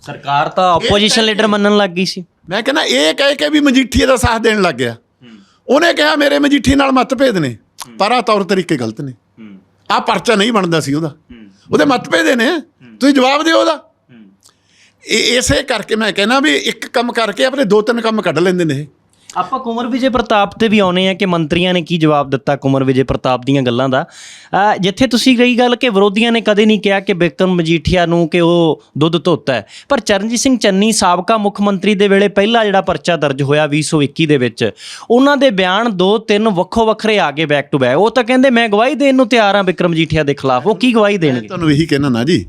ਸਰਕਾਰ ਤਾਂ ਆਪੋਜੀਸ਼ਨ ਲੀਡਰ ਮੰਨਣ ਲੱਗ ਗਈ ਸੀ। ਮੈਂ ਕਹਿੰਦਾ ਇਹ ਕਹਿ ਕੇ ਵੀ ਮਜੀਠੀਏ ਦਾ ਸਾਥ ਦੇਣ ਲੱਗ ਗਿਆ। ਉਹਨੇ ਕਿਹਾ ਮੇਰੇ ਮਜੀਠੀ ਨਾਲ ਮਤਭੇਦ ਨੇ ਪਰ ਆ ਤੌਰ ਤਰੀਕੇ ਗਲਤ ਨੇ। ਆ ਪਰਚਾ ਨਹੀਂ ਬਣਦਾ ਸੀ ਉਹਦਾ। ਉਹਦੇ ਮਤਭੇਦ ਨੇ। ਤੁਸੀਂ ਜਵਾਬ ਦਿਓ ਉਹਦਾ। ਇਹ ਇਸੇ ਕਰਕੇ ਮੈਂ ਕਹਿੰਦਾ ਵੀ ਇੱਕ ਕੰਮ ਕਰਕੇ ਆਪਣੇ ਦੋ ਤਿੰਨ ਕੰਮ ਕੱਢ ਲੈਂਦੇ ਨੇ ਇਹ। ਆਪਾਂ ਕੁਮਰ ਵਿਜੇ ਪ੍ਰਤਾਪ ਤੇ ਵੀ ਆਉਨੇ ਆ ਕਿ ਮੰਤਰੀਆਂ ਨੇ ਕੀ ਜਵਾਬ ਦਿੱਤਾ ਕੁਮਰ ਵਿਜੇ ਪ੍ਰਤਾਪ ਦੀਆਂ ਗੱਲਾਂ ਦਾ। ਅਹ ਜਿੱਥੇ ਤੁਸੀਂ ਗਈ ਗੱਲ ਕਿ ਵਿਰੋਧੀਆਂ ਨੇ ਕਦੇ ਨਹੀਂ ਕਿਹਾ ਕਿ ਬਿਕਰਮ ਮਜੀਠੀਆ ਨੂੰ ਕਿ ਉਹ ਦੁੱਧ ਧੋਤਾ ਹੈ। ਪਰ ਚਰਨਜੀਤ ਸਿੰਘ ਚੰਨੀ ਸਾਬਕਾ ਮੁੱਖ ਮੰਤਰੀ ਦੇ ਵੇਲੇ ਪਹਿਲਾ ਜਿਹੜਾ ਪਰਚਾ ਦਰਜ ਹੋਇਆ 2021 ਦੇ ਵਿੱਚ ਉਹਨਾਂ ਦੇ ਬਿਆਨ ਦੋ ਤਿੰਨ ਵੱਖੋ ਵੱਖਰੇ ਆ ਗਏ ਬੈਕ ਟੂ ਬੈਕ ਉਹ ਤਾਂ ਕਹਿੰਦੇ ਮੈਂ ਗਵਾਹੀ ਦੇਣ ਨੂੰ ਤਿਆਰ ਹਾਂ ਬਿਕਰਮ ਮਜੀਠੀਆ ਦੇ ਖਿਲਾਫ। ਉਹ ਕੀ ਗਵਾਹੀ ਦੇਣਗੇ? ਤੁਹਾਨੂੰ ਇਹੀ ਕਹਿਣਾ ਨਾ ਜੀ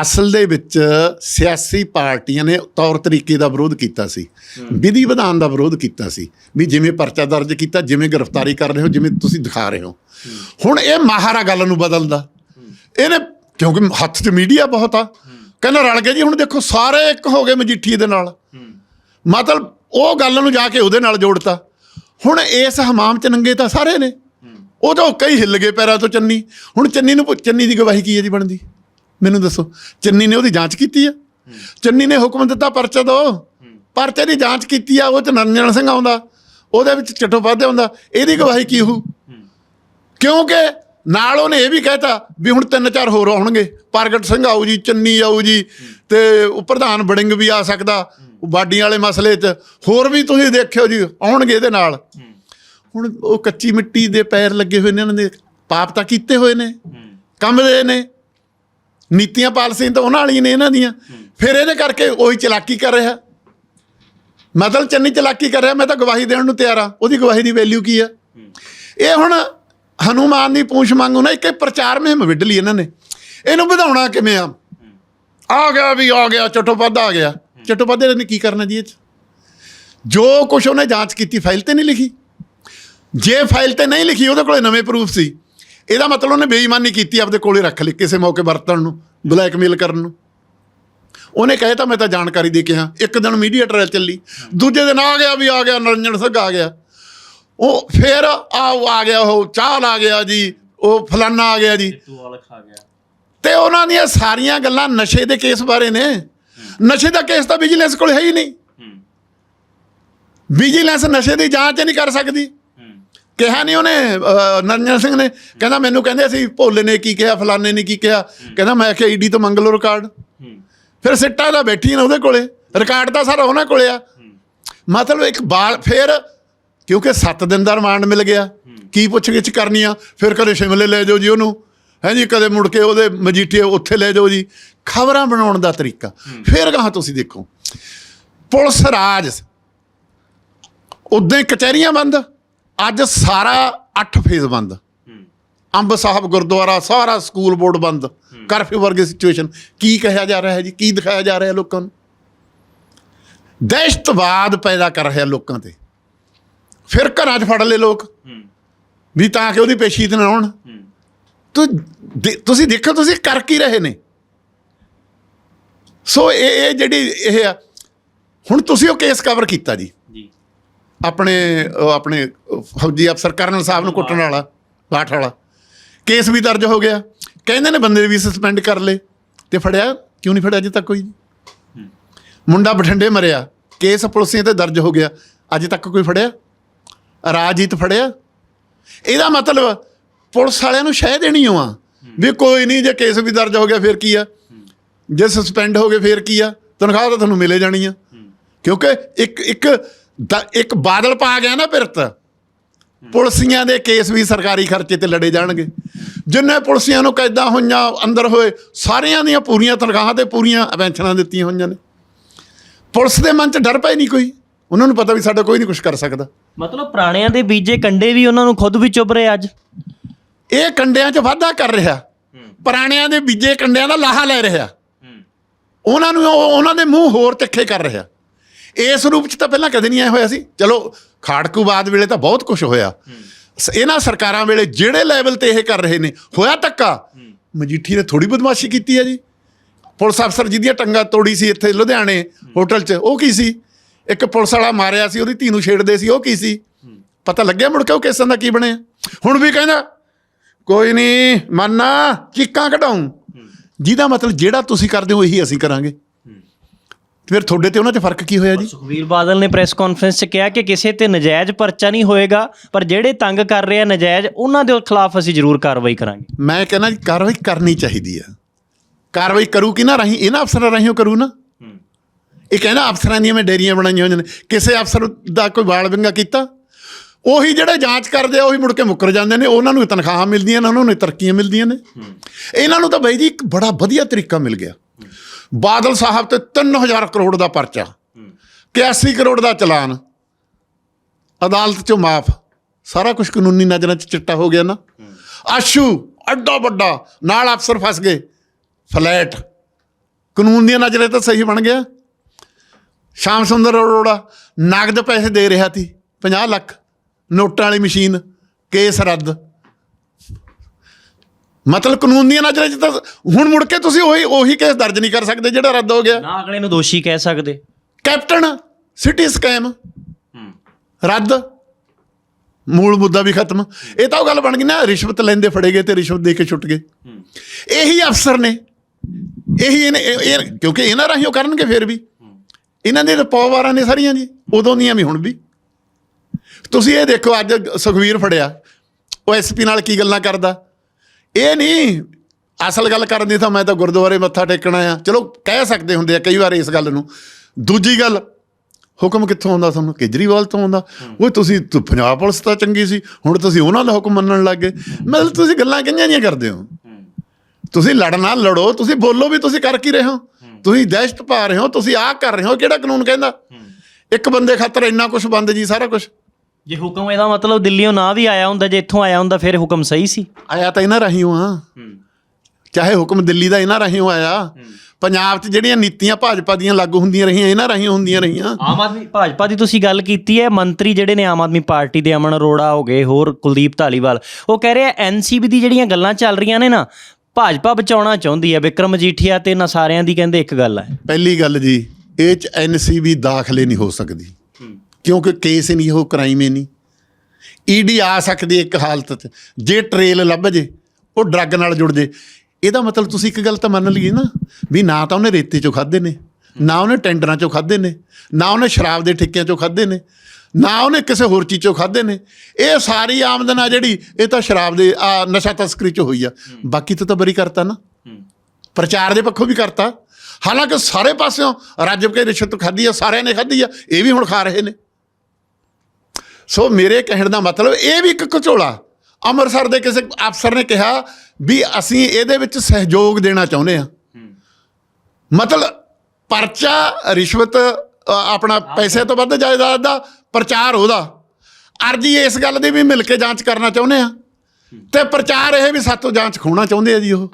ਅਸਲ ਦੇ ਵਿੱਚ ਸਿਆਸੀ ਪਾਰਟੀਆਂ ਨੇ ਤੌਰ ਤਰੀਕੇ ਦਾ ਵਿਰੋਧ ਕੀਤਾ ਸੀ। ਵਿਧੀ ਵਿਧਾਨ ਦਾ ਵਿਰੋਧ ਕੀਤਾ ਸੀ। ਵੀ ਜਿਵੇਂ ਪਰਚਾ ਦਰਜ ਕੀਤਾ, ਜਿਵੇਂ ਗ੍ਰਿਫਤਾਰੀ ਕਰ ਰਹੇ ਹੋ, ਜਿਵੇਂ ਤੁਸੀਂ ਦਿਖਾ ਰਹੇ ਹੋ। ਹੁਣ ਇਹ ਮਾਹਰਾ ਗੱਲ ਨੂੰ ਬਦਲਦਾ। ਇਹਨੇ, ਕਿਉਂਕਿ ਹੱਥ 'ਚ ਮੀਡੀਆ ਬਹੁਤ ਆ। ਕਹਿੰਦਾ ਰਲ ਗਏ ਜੀ, ਹੁਣ ਦੇਖੋ ਸਾਰੇ ਇੱਕ ਹੋ ਗਏ ਮਜੀਠੀ ਦੇ ਨਾਲ। ਮਤਲਬ ਉਹ ਗੱਲ ਨੂੰ ਜਾ ਕੇ ਉਹਦੇ ਨਾਲ ਜੋੜਤਾ। ਹੁਣ ਇਸ ਹਮਾਮ 'ਚ ਨੰਗੇ ਤਾਂ ਸਾਰੇ ਨੇ। ਉਹ ਤਾਂ ਕਈ ਹਿੱਲ ਗਏ ਪੈਰਾਂ ਤੋਂ ਚੰਨੀ। ਹੁਣ ਚੰਨੀ ਨੂੰ ਚੰਨੀ ਦੀ ਗਵਾਹੀ ਕੀ ਹੈ ਜੀ ਬਣਦੀ? ਮੈਨੂੰ ਦੱਸੋ। ਚੰਨੀ ਨੇ ਉਹਦੀ ਜਾਂਚ ਕੀਤੀ ਆ ਚੰਨੀ ਨੇ ਹੁਕਮ ਦਿੱਤਾ ਪਰਚਾ ਦੋ ਪਰਚੇ ਦੀ ਜਾਂਚ ਕੀਤੀ ਆ, ਉਹ ਚ ਨਰਨਜਨ ਸਿੰਘ ਆਉਂਦਾ, ਉਹਦੇ ਵਿੱਚ ਚਟੋਪਾਧਿਆ ਆਉਂਦਾ ਇਹਦੀ ਗਵਾਹੀ ਕੀ ਹੋਊ? ਕਿਉਂਕਿ ਨਾਲ ਉਹਨੇ ਇਹ ਵੀ ਕਹਿਤਾ ਵੀ ਹੁਣ ਤਿੰਨ ਚਾਰ ਹੋਰ ਆਉਣਗੇ, ਪ੍ਰਗਟ ਸਿੰਘ ਆਊ ਜੀ, ਚੰਨੀ ਆਊ ਜੀ, ਤੇ ਉਹ ਪ੍ਰਧਾਨ ਬੜਿੰਗ ਵੀ ਆ ਸਕਦਾ, ਉਹ ਬਾਡੀਆਂ ਵਾਲੇ ਮਸਲੇ 'ਚ, ਹੋਰ ਵੀ ਤੁਸੀਂ ਦੇਖਿਓ ਜੀ, ਆਉਣਗੇ ਇਹਦੇ ਨਾਲ। ਹੁਣ ਉਹ ਕੱਚੀ ਮਿੱਟੀ ਦੇ ਪੈਰ ਲੱਗੇ ਹੋਏ ਨੇ, ਉਹਨਾਂ ਦੇ ਪਾਪ ਤਾਂ ਕੀਤੇ ਹੋਏ ਨੇ, ਕੰਮ ਦੇ ਨੇ, ਨੀਤੀਆਂ ਪਾਲਸੀਆਂ ਤਾਂ ਉਹਨਾਂ ਵਾਲੀਆਂ ਨੇ ਇਹਨਾਂ ਦੀਆਂ, ਫਿਰ ਇਹਦੇ ਕਰਕੇ ਉਹੀ ਚਲਾਕੀ ਕਰ ਰਿਹਾ। ਮੈਂ ਤਾਂ ਚੰਨੀ ਚਲਾਕੀ ਕਰ ਰਿਹਾ, ਮੈਂ ਤਾਂ ਗਵਾਹੀ ਦੇਣ ਨੂੰ ਤਿਆਰ ਆ। ਉਹਦੀ ਗਵਾਹੀ ਦੀ ਵੈਲਿਊ ਕੀ ਆ? ਇਹ ਹੁਣ ਹਨੂਮਾਨ ਦੀ ਪੂਛ ਮੰਗੂ ਨਾ, ਇੱਕ ਪ੍ਰਚਾਰ ਮੁਹਿੰਮ ਵਿੱਢ ਲਈ ਇਹਨਾਂ ਨੇ। ਇਹਨੂੰ ਵਧਾਉਣਾ ਕਿਵੇਂ ਆ? ਆ ਗਿਆ ਵੀ, ਆ ਗਿਆ ਚਟੋਪਾਧਾ ਆ ਗਿਆ। ਚਟੋਪਾਧੇ ਨੇ ਕੀ ਕਰਨਾ ਜੀ ਇਹ 'ਚ? ਜੋ ਕੁਝ ਉਹਨੇ ਜਾਂਚ ਕੀਤੀ, ਫਾਈਲ ਤੇ ਨਹੀਂ ਲਿਖੀ। ਜੇ ਫਾਈਲ ਤੇ ਨਹੀਂ ਲਿਖੀ, ਉਹਦੇ ਕੋਲੇ ਨਵੇਂ ਪ੍ਰੂਫ ਸੀ। ਇਹਦਾ ਮਤਲਬ ਉਹਨੇ ਬੇਈਮਾਨੀ ਕੀਤੀ ਆਪਦੇ ਕੋਲੇ ਰੱਖ ਲਈ, ਕਿਸੇ ਮੌਕੇ ਵਰਤਣ ਨੂੰ ਬਲੈਕਮੇਲ ਕਰਨ ਨੂੰ। ਉਹਨੇ ਕਹੇ ਤਾਂ ਮੈਂ ਤਾਂ ਜਾਣਕਾਰੀ ਦੇ ਕੇ ਹਾਂ। ਇੱਕ ਦਿਨ ਮੀਡੀਆ ਟ੍ਰਾਇਲ ਚੱਲੀ। ਦੂਜੇ ਦਿਨ ਆ ਗਿਆ ਵੀ ਆ ਗਿਆ ਨਰਿੰਜਨ ਸਿੰਘ ਆ ਗਿਆ। ਉਹ ਫੇਰ ਆ ਉਹ ਆ ਗਿਆ ਉਹ ਚਾਹਲ ਆ ਗਿਆ ਜੀ ਉਹ ਫਲਾਨਾ ਆ ਗਿਆ ਜੀ। ਤੇ ਉਹਨਾਂ ਦੀਆਂ ਸਾਰੀਆਂ ਗੱਲਾਂ ਨਸ਼ੇ ਦੇ ਕੇਸ ਬਾਰੇ ਨੇ। ਨਸ਼ੇ ਦਾ ਕੇਸ ਤਾਂ ਵਿਜੀਲੈਂਸ ਕੋਲ ਹੈ ਹੀ ਨਹੀਂ। ਵਿਜੀਲੈਂਸ ਨਸ਼ੇ ਦੀ ਜਾਂਚ ਨਹੀਂ ਕਰ ਸਕਦੀ। ਕਿਹਾ ਨਹੀਂ ਉਹਨੇ ਨਰਿੰਦਰ ਸਿੰਘ ਨੇ। ਕਹਿੰਦਾ ਮੈਨੂੰ ਕਹਿੰਦੇ ਸੀ ਭੋਲੇ ਨੇ ਕੀ ਕਿਹਾ ਫਲਾਣੇ ਨੇ ਕੀ ਕਿਹਾ। ਕਹਿੰਦਾ ਮੈਂ ਕਿਹਾ ਈਡੀ ਤੋਂ ਮੰਗ ਲਓ ਰਿਕਾਰਡ। ਫਿਰ ਸਿੱਟਾ ਦਾ ਬੈਠੀ ਨਾ ਉਹਦੇ ਕੋਲੇ, ਰਿਕਾਰਡ ਤਾਂ ਸਾਰਾ ਉਹਨਾਂ ਕੋਲੇ ਆ। ਮਤਲਬ ਇੱਕ ਬਾਲ, ਫਿਰ ਕਿਉਂਕਿ 7 ਦਿਨ ਦਾ ਰਿਮਾਂਡ ਮਿਲ ਗਿਆ, ਕੀ ਪੁੱਛਗਿੱਛ ਕਰਨੀ ਆ, ਫਿਰ ਕਦੇ ਸ਼ਿਮਲੇ ਲੈ ਜਾਓ ਜੀ ਉਹਨੂੰ, ਹੈ ਜੀ, ਕਦੇ ਮੁੜ ਕੇ ਉਹਦੇ ਮਜੀਠੇ ਉੱਥੇ ਲੈ ਜਾਓ ਜੀ। ਖਬਰਾਂ ਬਣਾਉਣ ਦਾ ਤਰੀਕਾ। ਫਿਰ ਕਹਾਂ ਤੁਸੀਂ ਦੇਖੋ, ਪੁਲਿਸ ਰਾਜ, ਉਦੋਂ ਹੀ ਕਚਹਿਰੀਆਂ ਬੰਦ, ਅੱਜ ਸਾਰਾ 8 ਫੇਜ਼ ਬੰਦ। ਅੰਬ ਸਾਹਿਬ ਗੁਰਦੁਆਰਾ, ਸਾਰਾ ਸਕੂਲ ਬੋਰਡ ਬੰਦ। ਕਰਫਿਊ ਵਰਗੀ ਸਿਚੁਏਸ਼ਨ ਕੀ ਕਿਹਾ ਜਾ ਰਿਹਾ ਹੈ ਜੀ? ਕੀ ਦਿਖਾਇਆ ਜਾ ਰਿਹਾ ਲੋਕਾਂ ਨੂੰ? ਦਹਿਸ਼ਤਵਾਦ ਪੈਦਾ ਕਰ ਰਿਹਾ ਲੋਕਾਂ ਤੇ। ਫਿਰ ਘਰਾਂ 'ਚ ਫੜ ਲਏ ਲੋਕ। ਵੀ ਤਾਂ ਕਿ ਉਹਦੀ ਪੇਸ਼ੀ ਤੇ ਨਾ ਆਉਣ। ਤੂੰ ਤੁਸੀਂ ਦੇਖੋ ਤੁਸੀਂ ਕਰ ਕੀ ਰਹੇ ਨੇ। ਸੋ ਇਹ ਇਹ ਜਿਹੜੀ ਇਹ ਆ ਹੁਣ ਤੁਸੀਂ ਉਹ ਕੇਸ ਕਵਰ ਕੀਤਾ ਜੀ। ਜੀ। ਆਪਣੇ ਆਪਣੇ ਫੌਜੀ ਅਫਸਰ ਕਰਨਲ ਸਾਹਿਬ ਨੂੰ ਕੁੱਟਣ ਵਾਲਾ ਬਾਠ ਵਾਲਾ। ਕੇਸ ਵੀ ਦਰਜ ਹੋ ਗਿਆ। ਕਹਿੰਦੇ ਨੇ ਬੰਦੇ ਵੀ ਸਸਪੈਂਡ ਕਰ ਲਏ ਤੇ ਫੜਿਆ, ਕਿਉਂ ਨਹੀਂ ਫੜਿਆ ਅਜੇ ਤੱਕ ਕੋਈ? ਮੁੰਡਾ ਬਠਿੰਡੇ ਮਰਿਆ, ਕੇਸ ਪੁਲਿਸ ਤੇ ਦਰਜ ਹੋ ਗਿਆ, ਅਜੇ ਤੱਕ ਕੋਈ ਫੜਿਆ? ਰਾਜੀਤ ਫੜਿਆ? ਇਹਦਾ ਮਤਲਬ ਪੁਲਿਸ ਵਾਲਿਆਂ ਨੂੰ ਸ਼ਹਿ ਦੇਣੀ ਓ ਆ ਵੀ ਕੋਈ ਨਹੀਂ, ਜੇ ਕੇਸ ਵੀ ਦਰਜ ਹੋ ਗਿਆ ਫਿਰ ਕੀ ਆ? ਜੇ ਸਸਪੈਂਡ ਹੋ ਗਏ ਫਿਰ ਕੀ ਆ? ਤਨਖਾਹ ਤਾਂ ਤੁਹਾਨੂੰ ਮਿਲੇ ਜਾਣੀ ਆ। ਕਿਉਂਕਿ ਇੱਕ ਇੱਕ ਦ- ਇੱਕ ਬਾਦਲ ਪਾ ਗਿਆ ਨਾ ਪਿਰਤ ਪੁਲਸੀਆਂ ਦੇ ਕੇਸ ਵੀ ਸਰਕਾਰੀ ਖਰਚੇ ਤੇ ਲੜੇ ਜਾਣਗੇ। ਜਿੰਨੇ ਪੁਲਸੀਆਂ ਨੂੰ ਕੈਦਾਂ ਹੋਈਆਂ ਅੰਦਰ ਹੋਏ ਸਾਰਿਆਂ ਦੀਆਂ ਪੂਰੀਆਂ ਤਨਖਾਹਾਂ ਤੇ ਪੂਰੀਆਂ ਪੈਨਸ਼ਨਾਂ ਦਿੱਤੀਆਂ ਹੋਈਆਂ ਨੇ। ਪੁਲਿਸ ਦੇ ਮਨ 'ਚ ਡਰ ਪੈ ਨਹੀਂ ਕੋਈ? ਉਹਨਾਂ ਨੂੰ ਪਤਾ ਵੀ ਸਾਡਾ ਕੋਈ ਨਹੀਂ ਕੁਝ ਕਰ ਸਕਦਾ। ਮਤਲਬ ਪੁਰਾਣਿਆਂ ਦੇ ਬੀਜੇ ਕੰਡੇ ਵੀ ਉਹਨਾਂ ਨੂੰ ਖੁਦ ਵੀ ਚੁੱਭ ਰਹੇ ਅੱਜ? ਇਹ ਕੰਡਿਆਂ 'ਚ ਵਾਧਾ ਕਰ ਰਿਹਾ। ਪੁਰਾਣਿਆਂ ਦੇ ਬੀਜੇ ਕੰਡਿਆਂ ਦਾ ਲਾਹਾ ਲੈ ਰਿਹਾ। ਉਹਨਾਂ ਨੂੰ ਉਹ- ਉਹਨਾਂ ਦੇ ਮੂੰਹ ਹੋਰ ਤਿੱਖੇ ਕਰ ਰਿਹਾ। ਇਸ ਰੂਪ 'ਚ ਤਾਂ ਪਹਿਲਾਂ ਕਦੇ ਨਹੀਂ ਆਇਆ ਹੋਇਆ ਸੀ। ਚਲੋ ਖਾੜਕੂਵਾਦ ਵੇਲੇ ਤਾਂ ਬਹੁਤ ਕੁਝ ਹੋਇਆ। ਸ- ਇਹਨਾਂ ਸਰਕਾਰਾਂ ਵੇਲੇ ਜਿਹੜੇ ਲੈਵਲ ਤੇ ਇਹ ਕਰ ਰਹੇ ਨੇ, ਹੋਇਆ ਧੱਕਾ ਮਜੀਠੀ ਨੇ ਥੋੜੀ ਬਦਮਾਸ਼ੀ ਕੀਤੀ ਹੈ ਜੀ। ਪੁਲਿਸ ਅਫਸਰ ਜਿਹਦੀਆਂ ਟੰਗਾ ਤੋੜੀ ਸੀ ਇੱਥੇ ਲੁਧਿਆਣੇ ਹੋਟਲ 'ਚ, ਉਹ ਕੀ ਸੀ? ਇੱਕ ਪੁਲਿਸ ਵਾਲਾ ਮਾਰਿਆ ਸੀ, ਉਹਦੀ ਧੀ ਨੂੰ ਛੇੜਦੇ ਸੀ, ਉਹ ਕੀ ਸੀ? ਪਤਾ ਲੱਗਿਆ ਮੁੜ ਕੇ ਉਹ ਕੇਸਾਂ ਦਾ ਕੀ ਬਣਿਆ? ਹੁਣ ਵੀ ਕਹਿੰਦਾ, ਕੋਈ ਨਹੀਂ ਮੰਨਾ ਚੀਕਾਂ ਕਢਾਉਂ ਜਿਹਦਾ ਮਤਲਬ ਜਿਹੜਾ ਤੁਸੀਂ ਕਰਦੇ ਹੋ, ਇਹੀ ਅਸੀਂ ਕਰਾਂਗੇ। ਫਿਰ ਤੁਹਾਡੇ ਤੇ ਉਹਨਾਂ 'ਚ ਫ਼ਰਕ ਕੀ ਹੋਇਆ ਜੀ? ਸੁਖਵੀਰ ਬਾਦਲ ਨੇ ਪ੍ਰੈਸ ਕਾਨਫਰੰਸ 'ਚ ਕਿਹਾ ਕਿ ਕਿਸੇ ਤੇ ਨਜਾਇਜ਼ ਪਰਚਾ ਨਹੀਂ ਹੋਏਗਾ ਪਰ ਜਿਹੜੇ ਤੰਗ ਕਰ ਰਹੇ ਆ ਨਜਾਇਜ਼ ਉਹਨਾਂ ਦੇ ਖਿਲਾਫ ਅਸੀਂ ਜ਼ਰੂਰ ਕਾਰਵਾਈ ਕਰਾਂਗੇ। ਮੈਂ ਕਹਿੰਦਾ ਜੀ ਕਾਰਵਾਈ ਕਰਨੀ ਚਾਹੀਦੀ ਆ। ਕਾਰਵਾਈ ਕਰੂ ਕਿ ਨਾ ਰਹੀ ਇਹਨਾਂ ਅਫਸਰਾਂ ਰਾਹੀਂ ਉਹ ਕਰੂ ਨਾ? ਇਹ ਕਹਿੰਦਾ ਅਫਸਰਾਂ ਦੀਆਂ ਮੈਂ ਡੇਰੀਆਂ ਬਣਾਈਆਂ ਹੋਈਆਂ ਨੇ। ਕਿਸੇ ਅਫਸਰ ਦਾ ਕੋਈ ਵਾਲ ਵਿੰਗਾ ਕੀਤਾ? ਉਹੀ ਜਿਹੜੇ ਜਾਂਚ ਕਰਦੇ ਆ ਉਹੀ ਮੁੜ ਕੇ ਮੁੱਕਰ ਜਾਂਦੇ ਨੇ। ਉਹਨਾਂ ਨੂੰ ਤਨਖਾਹਾਂ ਮਿਲਦੀਆਂ ਨੇ ਉਹਨਾਂ ਨੂੰ ਤਰੱਕੀਆਂ ਮਿਲਦੀਆਂ ਨੇ। ਇਹਨਾਂ ਨੂੰ ਤਾਂ ਬਾਈ ਜੀ ਇੱਕ ਬੜਾ ਵਧੀਆ ਤਰੀਕਾ ਮਿਲ ਗਿਆ। ਬਾਦਲ ਸਾਹਿਬ ਤੇ 3000 ਕਰੋੜ ਦਾ ਪਰਚਾ। 81 ਕਰੋੜ ਦਾ ਚਲਾਨ। ਅਦਾਲਤ ਚੋਂ ਮਾਫ। ਸਾਰਾ ਕੁਝ ਕਾਨੂੰਨੀ ਨਜ਼ਰਾਂ 'ਚ ਚਿੱਟਾ ਹੋ ਗਿਆ ਨਾ। ਆਸ਼ੂ, ਅੱਡਾ ਵੱਡਾ, ਨਾਲ ਅਫਸਰ ਫਸ ਗਏ। ਫਲੈਟ। ਕਾਨੂੰਨ ਦੀਆਂ ਨਜ਼ਰਾਂ ਤਾਂ ਸਹੀ ਬਣ ਗਿਆ। ਸ਼ਾਮ ਸੁੰਦਰ ਅਰੋੜਾ, ਨਗਦ ਪੈਸੇ ਦੇ ਰਿਹਾ ਸੀ 50 ਲੱਖ। ਨੋਟਾਂ ਵਾਲੀ ਮਸ਼ੀਨ, ਕੇਸ ਰੱਦ। ਮਤਲਬ ਕਾਨੂੰਨ ਦੀਆਂ ਨਜ਼ਰਾਂ 'ਚ ਤਾਂ ਹੁਣ ਮੁੜ ਕੇ ਤੁਸੀਂ ਉਹੀ ਉਹੀ ਕੇਸ ਦਰਜ ਨਹੀਂ ਕਰ ਸਕਦੇ ਜਿਹੜਾ ਰੱਦ ਹੋ ਗਿਆ। ਨਾ ਅਗਲੇ ਨੂੰ ਦੋਸ਼ੀ ਕਹਿ ਸਕਦੇ। Captain city scam. ਰੱਦ। ਮੂਲ ਮੁੱਦਾ ਵੀ ਖਤਮ। ਇਹ ਤਾਂ ਉਹ ਗੱਲ ਬਣ ਗਈ ਨਾ ਰਿਸ਼ਵਤ ਲੈਂਦੇ ਫੜੇ ਗਏ ਤੇ ਰਿਸ਼ਵਤ ਦੇ ਕੇ ਛੁੱਟ ਗਏ। ਇਹੀ ਅਫਸਰ ਨੇ। ਇਹੀ ਇਹਨੇ- ਇਹ ਇਹ- ਕਿਉਂਕਿ ਇਹਨਾਂ ਰਾਹੀਂ ਉਹ ਕਰਨਗੇ ਫਿਰ ਵੀ। ਇਹਨਾਂ ਦੇ ਤਾਂ ਪੌਵਾਰਾਂ ਨੇ ਸਾਰੀਆਂ ਜੀ। ਉਦੋਂ ਦੀਆਂ ਵੀ ਹੁਣ ਵੀ। ਤੁਸੀਂ ਇਹ ਦੇਖੋ ਅੱਜ ਸੁਖਵੀਰ ਫੜਿਆ। ਉਹ ਐਸਪੀ ਨਾਲ ਕੀ ਗੱਲਾਂ ਕਰਦਾ? ਇਹ ਨਹੀਂ, ਅਸਲ ਗੱਲ ਕਰਨ ਦੀ ਤਾਂ ਮੈਂ ਤਾਂ ਗੁਰਦੁਆਰੇ ਮੱਥਾ ਟੇਕਣਾ ਆ ਚਲੋ, ਕਹਿ ਸਕਦੇ ਹੁੰਦੇ ਆ ਕਈ ਵਾਰ ਇਸ ਗੱਲ ਨੂੰ। ਦੂਜੀ ਗੱਲ, ਹੁਕਮ ਕਿੱਥੋਂ ਆਉਂਦਾ ਤੁਹਾਨੂੰ? ਕੇਜਰੀਵਾਲ ਤੋਂ ਆਉਂਦਾ। ਉਹ ਤੁਸੀਂ ਤੁ- ਪੰਜਾਬ ਪੁਲਿਸ ਤਾਂ ਚੰਗੀ ਸੀ, ਹੁਣ ਤੁਸੀਂ ਉਹਨਾਂ ਦਾ ਹੁਕਮ ਮੰਨਣ ਲੱਗ ਗਏ। ਮਤਲਬ ਤੁਸੀਂ ਗੱਲਾਂ ਕਿੰਨੀਆਂ ਜੀਆਂ ਕਰਦੇ ਹੋ। ਤੁਸੀਂ ਲੜਨਾ ਲੜੋ, ਤੁਸੀਂ ਬੋਲੋ ਵੀ ਤੁਸੀਂ ਕਰ ਕੀ ਰਹੇ ਹੋ? ਤੁਸੀਂ ਦਹਿਸ਼ਤ ਪਾ ਰਹੇ ਹੋ, ਤੁਸੀਂ ਆਹ ਕਰ ਰਹੇ ਹੋ, ਕਿਹੜਾ ਕਾਨੂੰਨ ਕਹਿੰਦਾ? ਇੱਕ ਬੰਦੇ ਖਾਤਰ ਇੰਨਾ ਕੁਝ ਬੰਦ ਜੀ, ਸਾਰਾ ਕੁਝ ਜੇ ਹੁਕਮ ਇਹਦਾ ਮਤਲਬ ਦਿੱਲੀੋਂ ਨਾ ਵੀ ਆਇਆ ਹੁੰਦਾ ਜੇ ਇੱਥੋਂ ਆਇਆ ਹੁੰਦਾ ਫਿਰ ਹੁਕਮ ਸਹੀ ਸੀ। ਆਇਆ ਤਾਂ ਇਹਨਾਂ ਰਾਹੀਂ ਆ ਚਾਹੇ ਹੁਕਮ ਦਿੱਲੀ ਦਾ ਇਹਨਾਂ ਰਾਹੀਂ ਆਇਆ ਪੰਜਾਬ 'ਚ ਜਿਹੜੀਆਂ ਨੀਤੀਆਂ ਭਾਜਪਾ ਦੀਆਂ ਲਾਗੂ ਹੁੰਦੀਆਂ ਰਹੀਆਂ ਇਹਨਾਂ ਰਾਹੀਂ ਹੁੰਦੀਆਂ ਰਹੀਆਂ। ਆਮ ਆਦਮੀ ਭਾਜਪਾ ਦੀ ਤੁਸੀਂ ਗੱਲ ਕੀਤੀ ਹੈ ਮੰਤਰੀ ਜਿਹੜੇ ਨੇ ਆਮ ਆਦਮੀ ਪਾਰਟੀ ਦੇ ਅਮਨ ਅਰੋੜਾ ਹੋ ਗਏ ਹੋਰ ਕੁਲਦੀਪ ਧਾਲੀਵਾਲ ਉਹ ਕਹਿ ਰਹੇ ਐਨਸੀਬੀ ਦੀ ਜਿਹੜੀਆਂ ਗੱਲਾਂ ਚੱਲ ਰਹੀਆਂ ਨੇ ਨਾ ਭਾਜਪਾ ਬਚਾਉਣਾ ਚਾਹੁੰਦੀ ਹੈ ਵਿਕਰਮ ਮਜੀਠੀਆ ਤੇ ਨਾ ਸਾਰਿਆਂ ਦੀ ਕਹਿੰਦੇ ਇੱਕ ਗੱਲ ਹੈ। ਪਹਿਲੀ ਗੱਲ ਜੀ ਇਹ 'ਚ ਐਨਸੀਬੀ ਦਾਖਲੇ ਨਹੀਂ ਹੋ ਸਕਦੀ। ਕਿਉਂਕਿ ਕੇਸ ਨਹੀਂ ਉਹ ਕ੍ਰਾਈਮ ਹੀ ਨਹੀਂ। ਈਡੀ ਆ ਸਕਦੀ ਇੱਕ ਹਾਲਤ 'ਚ। ਜੇ ਟ੍ਰੇਲ ਲੱਭ ਜੇ ਉਹ ਡਰੱਗ ਨਾਲ ਜੁੜ ਜੇ। ਇਹਦਾ ਮਤਲਬ ਤੁਸੀਂ ਇੱਕ ਗੱਲ ਤਾਂ ਮੰਨ ਲਈਏ ਨਾ ਵੀ ਨਾ ਤਾਂ ਉਹਨੇ ਰੇਤੇ 'ਚੋਂ ਖਾਦੇ ਨੇ ਨਾ ਉਹਨੇ ਟੈਂਡਰਾਂ 'ਚੋਂ ਖਾਦੇ ਨੇ ਨਾ ਉਹਨੇ ਸ਼ਰਾਬ ਦੇ ਠੇਕਿਆਂ 'ਚੋਂ ਖਾਦੇ ਨੇ ਨਾ ਉਹਨੇ ਕਿਸੇ ਹੋਰ ਚੀਜ਼ 'ਚੋਂ ਖਾਦੇ ਨੇ। ਇਹ ਸਾਰੀ ਆਮਦਨ ਆ ਜਿਹੜੀ ਇਹ ਤਾਂ ਸ਼ਰਾਬ ਦੇ ਆ ਨਸ਼ਾ ਤਸਕਰੀ 'ਚ ਹੋਈ ਆ। ਬਾਕੀ ਤਾਂ ਤਾਂ ਬਰੀ ਕਰਤਾ ਨਾ। ਪ੍ਰਚਾਰ ਦੇ ਪੱਖੋਂ ਵੀ ਕਰਤਾ। ਹਾਲਾਂਕਿ ਸਾਰੇ ਪਾਸਿਓਂ ਰੱਜ ਕੇ ਰਿਸ਼ਵਤ ਖਾਧੀ ਆ ਸਾਰਿਆਂ ਨੇ ਖਾਧੀ ਆ। ਇਹ ਵੀ ਹੁਣ ਖਾ ਰਹੇ ਨੇ। ਸੋ ਮੇਰੇ ਕਹਿਣ ਦਾ ਮਤਲਬ ਇਹ ਵੀ ਇੱਕ ਘਚੋਲਾ। ਅੰਮ੍ਰਿਤਸਰ ਦੇ ਕਿਸੇ ਅਫਸਰ ਨੇ ਕਿਹਾ ਵੀ ਅਸੀਂ ਇਹਦੇ ਵਿੱਚ ਸਹਿਯੋਗ ਦੇਣਾ ਚਾਹੁੰਦੇ ਆ ਮਤਲਬ ਪਰਚਾ ਰਿਸ਼ਵਤ ਆਪਣਾ ਪੈਸੇ ਤੋਂ ਵੱਧ ਜਾਇਦਾਦ ਦਾ ਪ੍ਰਚਾਰ ਉਹਦਾ। ਅਰਜੀ ਇਸ ਗੱਲ ਦੀ ਵੀ ਮਿਲ ਕੇ ਜਾਂਚ ਕਰਨਾ ਚਾਹੁੰਦੇ ਆ ਤੇ ਪ੍ਰਚਾਰ ਇਹ ਵੀ ਸਾਤੋਂ ਜਾਂਚ ਖੋਣਾ ਚਾਹੁੰਦੇ ਆ ਜੀ ਉਹ।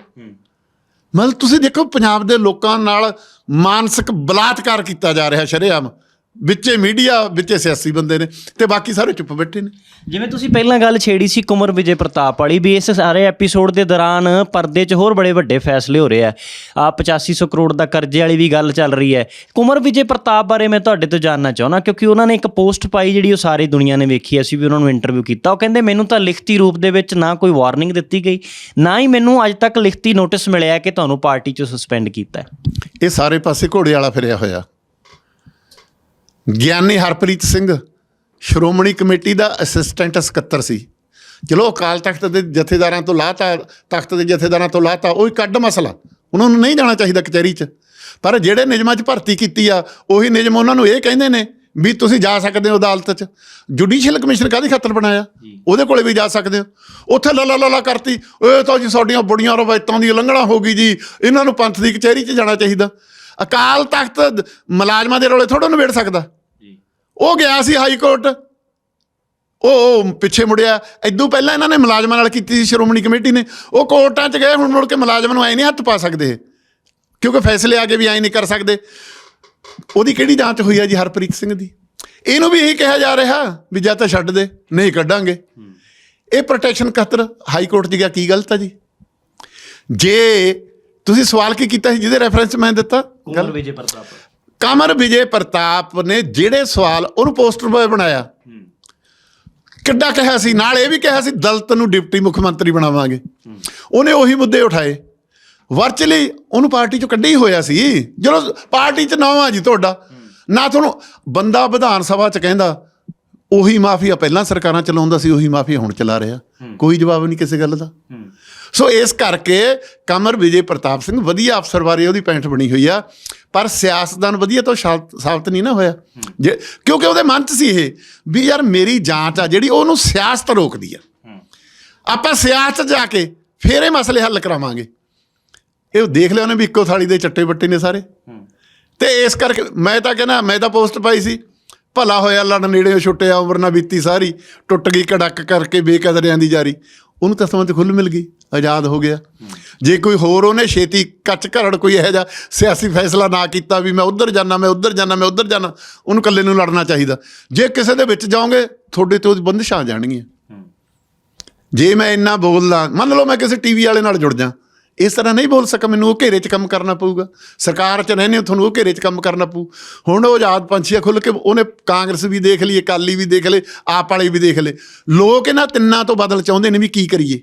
ਮਤਲਬ ਤੁਸੀਂ ਦੇਖੋ ਪੰਜਾਬ ਦੇ ਲੋਕਾਂ ਨਾਲ ਮਾਨਸਿਕ ਬਲਾਤਕਾਰ ਕੀਤਾ ਜਾ ਰਿਹਾ ਸ਼ਰੇਆਮ। ਵਿੱਚੇ ਮੀਡੀਆ ਵਿੱਚੇ ਸਿਆਸੀ ਬੰਦੇ ਨੇ ਤੇ ਬਾਕੀ ਸਾਰੇ ਚੁੱਪ ਬੈਠੇ ਨੇ। ਜਿਵੇਂ ਤੁਸੀਂ ਪਹਿਲਾਂ ਗੱਲ ਛੇੜੀ ਸੀ ਕੁਮਰ ਵਿਜੇ ਪ੍ਰਤਾਪ ਵਾਲੀ ਵੀ ਇਸ ਸਾਰੇ ਐਪੀਸੋਡ ਦੇ ਦੌਰਾਨ ਪਰਦੇ 'ਚ ਹੋਰ ਬੜੇ ਵੱਡੇ ਫੈਸਲੇ ਹੋ ਰਹੇ ਆ। ਆ 8500 ਕਰੋੜ ਦਾ ਕਰਜ਼ੇ ਵਾਲੀ ਵੀ ਗੱਲ ਚੱਲ ਰਹੀ ਹੈ। ਕੁਮਰ ਵਿਜੇ ਪ੍ਰਤਾਪ ਬਾਰੇ ਮੈਂ ਤੁਹਾਡੇ ਤੋਂ ਜਾਨਣਾ ਚਾਹੁੰਦਾ ਕਿਉਂਕਿ ਉਹਨਾਂ ਨੇ ਇੱਕ ਪੋਸਟ ਪਾਈ ਜਿਹੜੀ ਉਹ ਸਾਰੀ ਦੁਨੀਆ ਨੇ ਵੇਖੀ ਅਸੀਂ ਵੀ ਉਹਨਾਂ ਨੂੰ ਇੰਟਰਵਿਊ ਕੀਤਾ। ਉਹ ਕਹਿੰਦੇ ਮੈਨੂੰ ਤਾਂ ਲਿਖਤੀ ਰੂਪ ਦੇ ਵਿੱਚ ਨਾ ਕੋਈ ਵਾਰਨਿੰਗ ਦਿੱਤੀ ਗਈ ਨਾ ਹੀ ਮੈਨੂੰ ਅੱਜ ਤੱਕ ਲਿਖਤੀ ਨੋਟਿਸ ਮਿਲਿਆ ਕਿ ਤੁਹਾਨੂੰ ਪਾਰਟੀ 'ਚੋਂ ਸਸਪੈਂਡ ਕੀਤਾ ਇਹ ਸਾਰੇ ਪਾਸੇ ਘੋੜੇ ਵਾਲਾ ਫਿਰਿਆ ਹੋਇਆ। ਗਿਆਨੀ ਹਰਪ੍ਰੀਤ ਸਿੰਘ ਸ਼੍ਰੋਮਣੀ ਕਮੇਟੀ ਦਾ ਅਸਿਸਟੈਂਟ ਸਕੱਤਰ ਸੀ। ਚਲੋ ਅਕਾਲ ਤਖਤ ਦੇ ਜਥੇਦਾਰਾਂ ਤੋਂ ਲਾਤਾ ਤਖਤ ਦੇ ਜਥੇਦਾਰਾਂ ਤੋਂ ਲਾਤਾ ਉਹ ਹੀ ਕੱਢ ਮਸਲਾ। ਉਹਨਾਂ ਨੂੰ ਨਹੀਂ ਜਾਣਾ ਚਾਹੀਦਾ ਕਚਹਿਰੀ 'ਚ। ਪਰ ਜਿਹੜੇ ਨਿਯਮਾਂ 'ਚ ਭਰਤੀ ਕੀਤੀ ਆ ਉਹੀ ਨਿਯਮ ਉਹਨਾਂ ਨੂੰ ਇਹ ਕਹਿੰਦੇ ਨੇ ਵੀ ਤੁਸੀਂ ਜਾ ਸਕਦੇ ਹੋ ਅਦਾਲਤ 'ਚ। ਜੁਡੀਸ਼ੀਅਲ ਕਮਿਸ਼ਨ ਕਾਦੀ ਖਾਤਰ ਬਣਾਇਆ? ਉਹਦੇ ਕੋਲੇ ਵੀ ਜਾ ਸਕਦੇ ਹੋ। ਉੱਥੇ ਲਾ ਲਾ ਲਾ ਲਾ ਕਰਤੀ ਇਹ ਤਾਂ ਜੀ ਸਾਡੀਆਂ ਬੜੀਆਂ ਰਵਾਇਤਾਂ ਦੀ ਉਲੰਘਣਾ ਹੋ ਗਈ ਜੀ। ਇਹਨਾਂ ਨੂੰ ਪੰਥ ਦੀ ਕਚਹਿਰੀ 'ਚ ਜਾਣਾ ਚਾਹੀਦਾ। ਅਕਾਲ ਤਖਤ ਮੁਲਾਜ਼ਮਾਂ ਦੇ ਰੋਲੇ ਥੋੜਾ ਨਿਬੇੜ ਸਕਦਾ। ਉਹ ਗਿਆ ਸੀ ਹਾਈ ਕੋਰਟ। ਉਹ ਪਿੱਛੇ ਮੁੜਿਆ। ਇਦੋਂ ਪਹਿਲਾਂ ਇਹਨਾਂ ਨੇ ਮੁਲਾਜ਼ਮਾਂ ਨਾਲ ਕੀਤੀ ਸੀ ਸ਼੍ਰੋਮਣੀ ਕਮੇਟੀ ਨੇ। ਉਹ ਕੋਰਟਾਂ 'ਚ ਗਏ ਹੁਣ ਮੁੜ ਕੇ ਮੁਲਾਜ਼ਮਾਂ ਨੂੰ ਐ ਨਹੀਂ ਹੱਥ ਪਾ ਸਕਦੇ। ਕਿਉਂਕਿ ਫੈਸਲੇ ਆ ਕੇ ਵੀ ਐ ਨਹੀਂ ਕਰ ਸਕਦੇ। ਉਹਦੀ ਕਿਹੜੀ ਜਾਂਚ ਹੋਈ ਆ ਜੀ ਹਰਪ੍ਰੀਤ ਸਿੰਘ ਦੀ? ਇਹਨੂੰ ਵੀ ਇਹੀ ਕਿਹਾ ਜਾ ਰਿਹਾ ਵੀ ਜਾਂ ਤਾਂ ਛੱਡ ਦੇ ਨਹੀਂ ਕੱਢਾਂਗੇ। ਇਹ ਪ੍ਰੋਟੈਕਸ਼ਨ ਖਾਤਰ ਹਾਈ ਕੋਰਟ 'ਚ ਗਿਆ। ਕੀ ਗਲਤ ਆ ਜੀ? ਜੇ ਤੁਸੀਂ ਸਵਾਲ ਕੀ ਕੀਤਾ ਸੀ? ਜਿਹਦੇ ਰੈਫਰੈਂਸ ਮੈਂ ਦਿੱਤਾ ਕੁਮਲ ਵਿਜੇ ਪ੍ਰਤਾਪ। ਕਮਰ ਵਿਜੇ ਪ੍ਰਤਾਪ ਨੇ ਜਿਹੜੇ ਸਵਾਲ ਉਹਨੂੰ ਪੋਸਟਰ ਬੋਏ ਬਣਾਇਆ। ਕਿੱਡਾ ਕਿਹਾ ਸੀ? ਨਾਲ ਇਹ ਵੀ ਕਿਹਾ ਸੀ ਦਲਤ ਨੂੰ ਡਿਪਟੀ ਮੁੱਖ ਮੰਤਰੀ ਬਣਾਵਾਂਗੇ। ਉਹਨੇ ਉਹੀ ਮੁੱਦੇ ਉਠਾਏ। ਵਰਚੁਅਲੀ ਉਹਨੂੰ ਪਾਰਟੀ ਚੋਂ ਕੱਢਿਆ ਹੀ ਹੋਇਆ ਸੀ। ਜਦੋਂ ਪਾਰਟੀ ਚ ਨਵਾਂ ਜੀ ਤੁਹਾਡਾ। ਨਾ ਤੁਹਾਨੂੰ ਬੰਦਾ ਵਿਧਾਨ ਸਭਾ ਚ ਕਹਿੰਦਾ ਉਹੀ ਮਾਫੀਆ ਪਹਿਲਾਂ ਸਰਕਾਰਾਂ ਚਲਾਉਂਦਾ ਸੀ ਉਹੀ ਮਾਫੀਆ ਹੁਣ ਚਲਾ ਰਿਹਾ। ਕੋਈ ਜਵਾਬ ਨਹੀਂ ਕਿਸੇ ਗੱਲ ਦਾ। ਸੋ ਇਸ ਕਰਕੇ ਕਮਰ ਵਿਜੇ ਪ੍ਰਤਾਪ ਸਿੰਘ ਵਧੀਆ ਅਫਸਰ ਬਾਰੇ ਉਹਦੀ ਪੈਂਟ ਬਣੀ ਹੋਈ ਆ ਪਰ ਸਿਆਸਤਦਾਨ ਵਧੀਆ ਤੋਂ ਸ਼ਾਬਤ ਨਹੀਂ ਨਾ ਹੋਇਆ। ਜੇ ਕਿਉਂਕਿ ਉਹਦੇ ਮਨ 'ਚ ਸੀ ਇਹ ਵੀ ਯਾਰ ਮੇਰੀ ਜਾਂਚ ਆ ਜਿਹੜੀ ਉਹਨੂੰ ਸਿਆਸਤ ਰੋਕਦੀ ਆ। ਆਪਾਂ ਸਿਆਸਤ ਜਾ ਕੇ ਫੇਰ ਇਹ ਮਸਲੇ ਹੱਲ ਕਰਾਵਾਂਗੇ। ਇਹ ਦੇਖ ਲਿਆ ਉਹਨੇ ਵੀ ਇੱਕੋ ਥਾਲੀ ਦੇ ਚੱਟੇ ਬੱਟੇ ਨੇ ਸਾਰੇ। ਤੇ ਇਸ ਕਰਕੇ ਮੈਂ ਤਾਂ ਕਹਿੰਦਾ ਮੈਂ ਤਾਂ ਪੋਸਟ ਪਾਈ ਸੀ। ਭਲਾ ਹੋਇਆ ਲੜ ਨੇੜੇ ਛੁੱਟਿਆ ਉਮਰ ਨਾ ਬੀਤੀ ਸਾਰੀ ਟੁੱਟ ਗਈ ਕੜਕ ਕਰਕੇ ਬੇਕਦਰਿਆਂ ਦੀ ਜਾਰੀ। ਉਹਨੂੰ ਤਾਂ ਸਮਝ ਖੁੱਲ ਮਿਲ ਗਈ ਆਜ਼ਾਦ ਹੋ ਗਿਆ। ਜੇ ਕੋਈ ਹੋਰ ਉਹਨੇ ਛੇਤੀ ਕੱਚ ਘਰੜ ਕੋਈ ਇਹੋ ਜਿਹਾ ਸਿਆਸੀ ਫੈਸਲਾ ਨਾ ਕੀਤਾ ਵੀ ਮੈਂ ਉੱਧਰ ਜਾਣਾ ਮੈਂ ਉੱਧਰ ਜਾਣਾ ਮੈਂ ਉੱਧਰ ਜਾਣਾ ਉਹਨੂੰ ਇਕੱਲੇ ਨੂੰ ਲੜਨਾ ਚਾਹੀਦਾ। ਜੇ ਕਿਸੇ ਦੇ ਵਿੱਚ ਜਾਓਗੇ ਤੁਹਾਡੇ ਤੇ ਉਹਦੀ ਬੰਦਿਸ਼ਾਂ ਆ ਜਾਣਗੀਆਂ। ਜੇ ਮੈਂ ਇੰਨਾ ਬੋਲਦਾ ਮੰਨ ਲਓ ਮੈਂ ਕਿਸੇ ਟੀਵੀ ਵਾਲੇ ਨਾਲ ਜੁੜ ਜਾ ਇਸ ਤਰ੍ਹਾਂ ਨਹੀਂ ਬੋਲ ਸਕਾਂ ਮੈਨੂੰ ਉਹ ਘੇਰੇ 'ਚ ਕੰਮ ਕਰਨਾ ਪਊਗਾ। ਸਰਕਾਰ 'ਚ ਰਹਿੰਦੇ ਹੋ, ਤੁਹਾਨੂੰ ਉਹ ਘੇਰੇ 'ਚ ਕੰਮ ਕਰਨਾ ਪਊ। ਹੁਣ ਉਹ ਆਜ਼ਾਦ ਪੰਛੀਆ ਖੁੱਲ ਕੇ ਉਹਨੇ ਕਾਂਗਰਸ ਵੀ ਦੇਖ ਲਈ, ਅਕਾਲੀ ਵੀ ਦੇਖ ਲਏ ਆਪ ਵਾਲੇ ਵੀ ਦੇਖ ਲਏ। ਲੋਕ ਇਹਨਾਂ ਤਿੰਨਾਂ ਤੋਂ ਬਦਲ ਚਾਹੁੰਦੇ ਨੇ ਵੀ ਕੀ ਕਰੀਏ।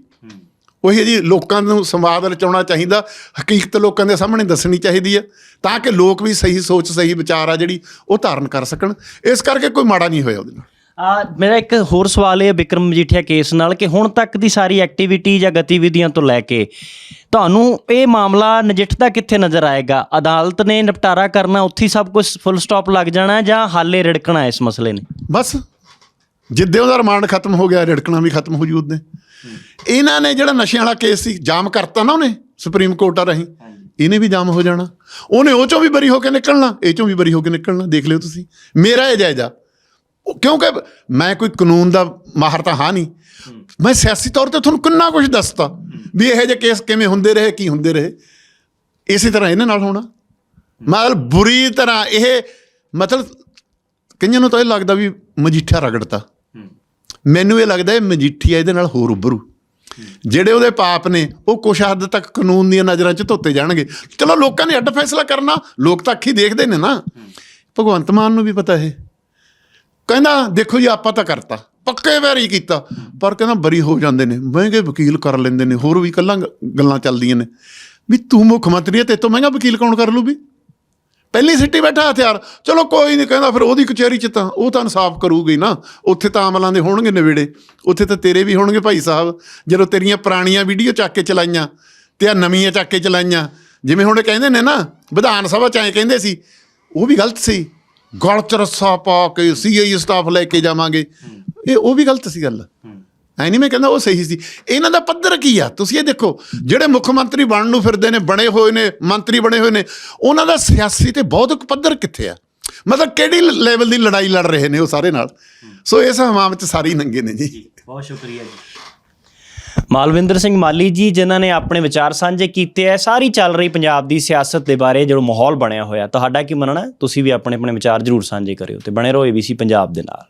ਉਹੀ ਜੀ ਲੋਕਾਂ ਨੂੰ ਸੰਵਾਦ ਰਚਾਉਣਾ ਚਾਹੀਦਾ, ਹਕੀਕਤ ਲੋਕਾਂ ਦੇ ਸਾਹਮਣੇ ਦੱਸਣੀ ਚਾਹੀਦੀ ਹੈ, ਤਾਂ ਕਿ ਲੋਕ ਵੀ ਸਹੀ ਸੋਚ, ਸਹੀ ਵਿਚਾਰ ਆ ਜਿਹੜੀ ਉਹ ਧਾਰਨ ਕਰ ਸਕਣ। ਇਸ ਕਰਕੇ ਕੋਈ ਮਾੜਾ ਨਹੀਂ ਹੋਇਆ ਉਹਦੇ ਨਾਲ। ਆ ਮੇਰਾ ਇੱਕ ਹੋਰ ਸਵਾਲ ਇਹ ਹੈ ਵਿਕਰਮ ਮਜੀਠੀਆ ਕੇਸ ਨਾਲ ਕਿ ਹੁਣ ਤੱਕ ਦੀ ਸਾਰੀ ਐਕਟੀਵਿਟੀ ਜਾਂ ਗਤੀਵਿਧੀਆਂ ਤੋਂ ਲੈ ਕੇ ਤੁਹਾਨੂੰ ਇਹ ਮਾਮਲਾ ਨਜਿੱਠਦਾ ਕਿੱਥੇ ਨਜ਼ਰ ਆਏਗਾ? ਅਦਾਲਤ ਨੇ ਨਿਪਟਾਰਾ ਕਰਨਾ ਉੱਥੇ ਸਭ ਕੁਝ ਫੁੱਲ ਸਟਾਪ ਲੱਗ ਜਾਣਾ ਜਾਂ ਹਾਲੇ ਰਿੜਕਣਾ ਇਸ ਮਸਲੇ ਨੇ? ਬਸ ਜਿੱਦੇ ਉਹਦਾ ਰਿਮਾਂਡ ਖਤਮ ਹੋ ਗਿਆ ਰੜਕਣਾ ਵੀ ਖਤਮ ਹੋ ਜੂ ਉਹਦੇ। ਇਹਨਾਂ ਨੇ ਜਿਹੜਾ ਨਸ਼ਿਆਂ ਵਾਲਾ ਕੇਸ ਸੀ ਜਾਮ ਕਰਤਾ ਨਾ ਉਹਨੇ ਸੁਪਰੀਮ ਕੋਰਟ ਆ ਰਹੀ ਇਹਨੇ ਵੀ ਜਾਮ ਹੋ ਜਾਣਾ। ਉਹਨੇ ਉਹ ਚੋਂ ਵੀ ਬਰੀ ਹੋ ਕੇ ਨਿਕਲਣਾ ਇਹ ਚੋਂ ਵੀ ਬਰੀ ਹੋ ਕੇ ਨਿਕਲਣਾ ਦੇਖ ਲਿਓ ਤੁਸੀਂ। ਮੇਰਾ ਇਹ ਜਾਇਜ਼ਾ ਕਿਉਂਕਿ ਮੈਂ ਕੋਈ ਕਾਨੂੰਨ ਦਾ ਮਾਹਰ ਤਾਂ ਹਾਂ ਨਹੀਂ। ਮੈਂ ਸਿਆਸੀ ਤੌਰ ਤੇ ਤੁਹਾਨੂੰ ਕਿੰਨਾ ਕੁਝ ਦੱਸਤਾ ਵੀ ਇਹੋ ਜਿਹੇ ਕੇਸ ਕਿਵੇਂ ਹੁੰਦੇ ਰਹੇ ਕੀ ਹੁੰਦੇ ਰਹੇ। ਇਸੇ ਤਰ੍ਹਾਂ ਇਹਨਾਂ ਨਾਲ ਹੋਣਾ। ਮਤਲਬ ਬੁਰੀ ਤਰ੍ਹਾਂ ਇਹ ਮਤਲਬ ਕਈਆਂ ਨੂੰ ਤਾਂ ਇਹ ਲੱਗਦਾ ਵੀ ਮਜੀਠਾ ਰਗੜਤਾ। ਮੈਨੂੰ ਇਹ ਲੱਗਦਾ ਇਹ ਮਜੀਠੀਆ ਇਹਦੇ ਨਾਲ ਹੋਰ ਉੱਭਰੂ। ਜਿਹੜੇ ਉਹਦੇ ਪਾਪ ਨੇ ਉਹ ਕੁਛ ਹੱਦ ਤੱਕ ਕਾਨੂੰਨ ਦੀਆਂ ਨਜ਼ਰਾਂ 'ਚ ਧੋਤੇ ਜਾਣਗੇ। ਚਲੋ ਲੋਕਾਂ ਨੇ ਅੱਡ ਫੈਸਲਾ ਕਰਨਾ ਲੋਕ ਤਾਂ ਅੱਖੀ ਦੇਖਦੇ ਨੇ ਨਾ। ਭਗਵੰਤ ਮਾਨ ਨੂੰ ਵੀ ਪਤਾ ਇਹ। ਕਹਿੰਦਾ, ਦੇਖੋ ਜੀ, ਆਪਾਂ ਤਾਂ ਕਰਤਾ। ਪੱਕੇ ਵੈਰੀ ਕੀਤਾ। ਪਰ ਕਹਿੰਦਾ, ਬਰੀ ਹੋ ਜਾਂਦੇ ਨੇ। ਮਹਿੰਗੇ ਵਕੀਲ ਕਰ ਲੈਂਦੇ ਨੇ। ਹੋਰ ਵੀ ਕੱਲਾਂ ਗੱਲਾਂ ਚੱਲਦੀਆਂ ਨੇ। ਵੀ ਤੂੰ ਮੁੱਖ ਮੰਤਰੀ ਹੈ ਤੇ ਤੋਂ ਮਹਿੰਗਾ ਵਕੀਲ ਕੌਣ ਕਰ ਲੂ ਵੀ? ਪਹਿਲੀ ਸਿੱਟੀ ਬੈਠਾ ਹਥਿਆਰ। ਚਲੋ, ਕੋਈ ਨਹੀਂ ਕਹਿੰਦਾ ਫਿਰ ਉਹਦੀ ਕਚਹਿਰੀ ਚ ਤਾਂ ਉਹ ਤਾਂ ਇਨਸਾਫ ਕਰੂਗੀ ਨਾ। ਉੱਥੇ ਤਾਂ ਅਮਲਾਂ ਦੇ ਹੋਣਗੇ ਨਵੇੜੇ ਉੱਥੇ ਤਾਂ ਤੇਰੇ ਵੀ ਹੋਣਗੇ ਭਾਈ ਸਾਹਿਬ। ਜਦੋਂ ਤੇਰੀਆਂ ਪੁਰਾਣੀਆਂ ਵੀਡੀਓ ਚੱਕ ਕੇ ਚਲਾਈਆਂ ਤੇ ਆ ਨਵੀਆਂ ਚੱਕ ਕੇ ਚਲਾਈਆਂ। ਜਿਵੇਂ ਹੁਣ ਕਹਿੰਦੇ ਨੇ ਨਾ, ਵਿਧਾਨ ਸਭਾ ਚ ਐਂ ਕਹਿੰਦੇ ਸੀ, ਉਹ ਵੀ ਗਲਤ ਸੀ। ਗਲ ਚ ਰੱਸਾ ਪਾ ਕੇ ਸੀਆਈ ਸਟਾਫ ਲੈ ਕੇ ਜਾਵਾਂਗੇ। ਇਹ ਉਹ ਵੀ ਗਲਤ ਸੀ ਗੱਲ। ਐ ਨਹੀਂ ਮੈਂ ਕਹਿੰਦਾ ਉਹ ਸਹੀ ਸੀ। ਇਹਨਾਂ ਦਾ ਪੱਧਰ ਕੀ ਆ? ਤੁਸੀਂ ਇਹ ਦੇਖੋ, ਜਿਹੜੇ ਮੁੱਖ ਮੰਤਰੀ ਬਣਨ ਨੂੰ ਫਿਰਦੇ ਨੇ, ਬਣੇ ਹੋਏ ਨੇ, ਮੰਤਰੀ ਬਣੇ ਹੋਏ ਨੇ, ਉਹਨਾਂ ਦਾ ਸਿਆਸੀ ਤੇ ਬੌਧਿਕ ਪੱਧਰ ਕਿੱਥੇ ਆ? ਮਤਲਬ ਕਿਹੜੀ ਲੈਵਲ ਦੀ ਲੜਾਈ ਲੜ ਰਹੇ ਨੇ ਉਹ ਸਾਰੇ ਨਾਲ? ਸੋ ਇਸ ਹਮਾਮ ਚ ਸਾਰੇ ਨੰਗੇ ਨੇ ਜੀ, ਬਹੁਤ ਸ਼ੁਕਰੀਆ ਜੀ। ਮਾਲਵਿੰਦਰ ਸਿੰਘ ਮਾਲੀ ਜੀ, ਜਿਨ੍ਹਾਂ ਨੇ ਆਪਣੇ ਵਿਚਾਰ ਸਾਂਝੇ ਕੀਤੇ ਐ ਸਾਰੀ ਚੱਲ ਰਹੀ ਪੰਜਾਬ ਦੀ ਸਿਆਸਤ ਦੇ ਬਾਰੇ ਜਿਹੜਾ ਮਾਹੌਲ ਬਣਿਆ ਹੋਇਆ, ਤੁਹਾਡਾ ਕੀ ਮੰਨਣਾ ਤੁਸੀਂ ਵੀ ਆਪਣੇ ਆਪਣੇ ਵਿਚਾਰ ਜ਼ਰੂਰ ਸਾਂਝੇ ਕਰਿਓ ਤੇ ਬਣੇ ਰਹੋ ABC ਪੰਜਾਬ ਦੇ ਨਾਲ।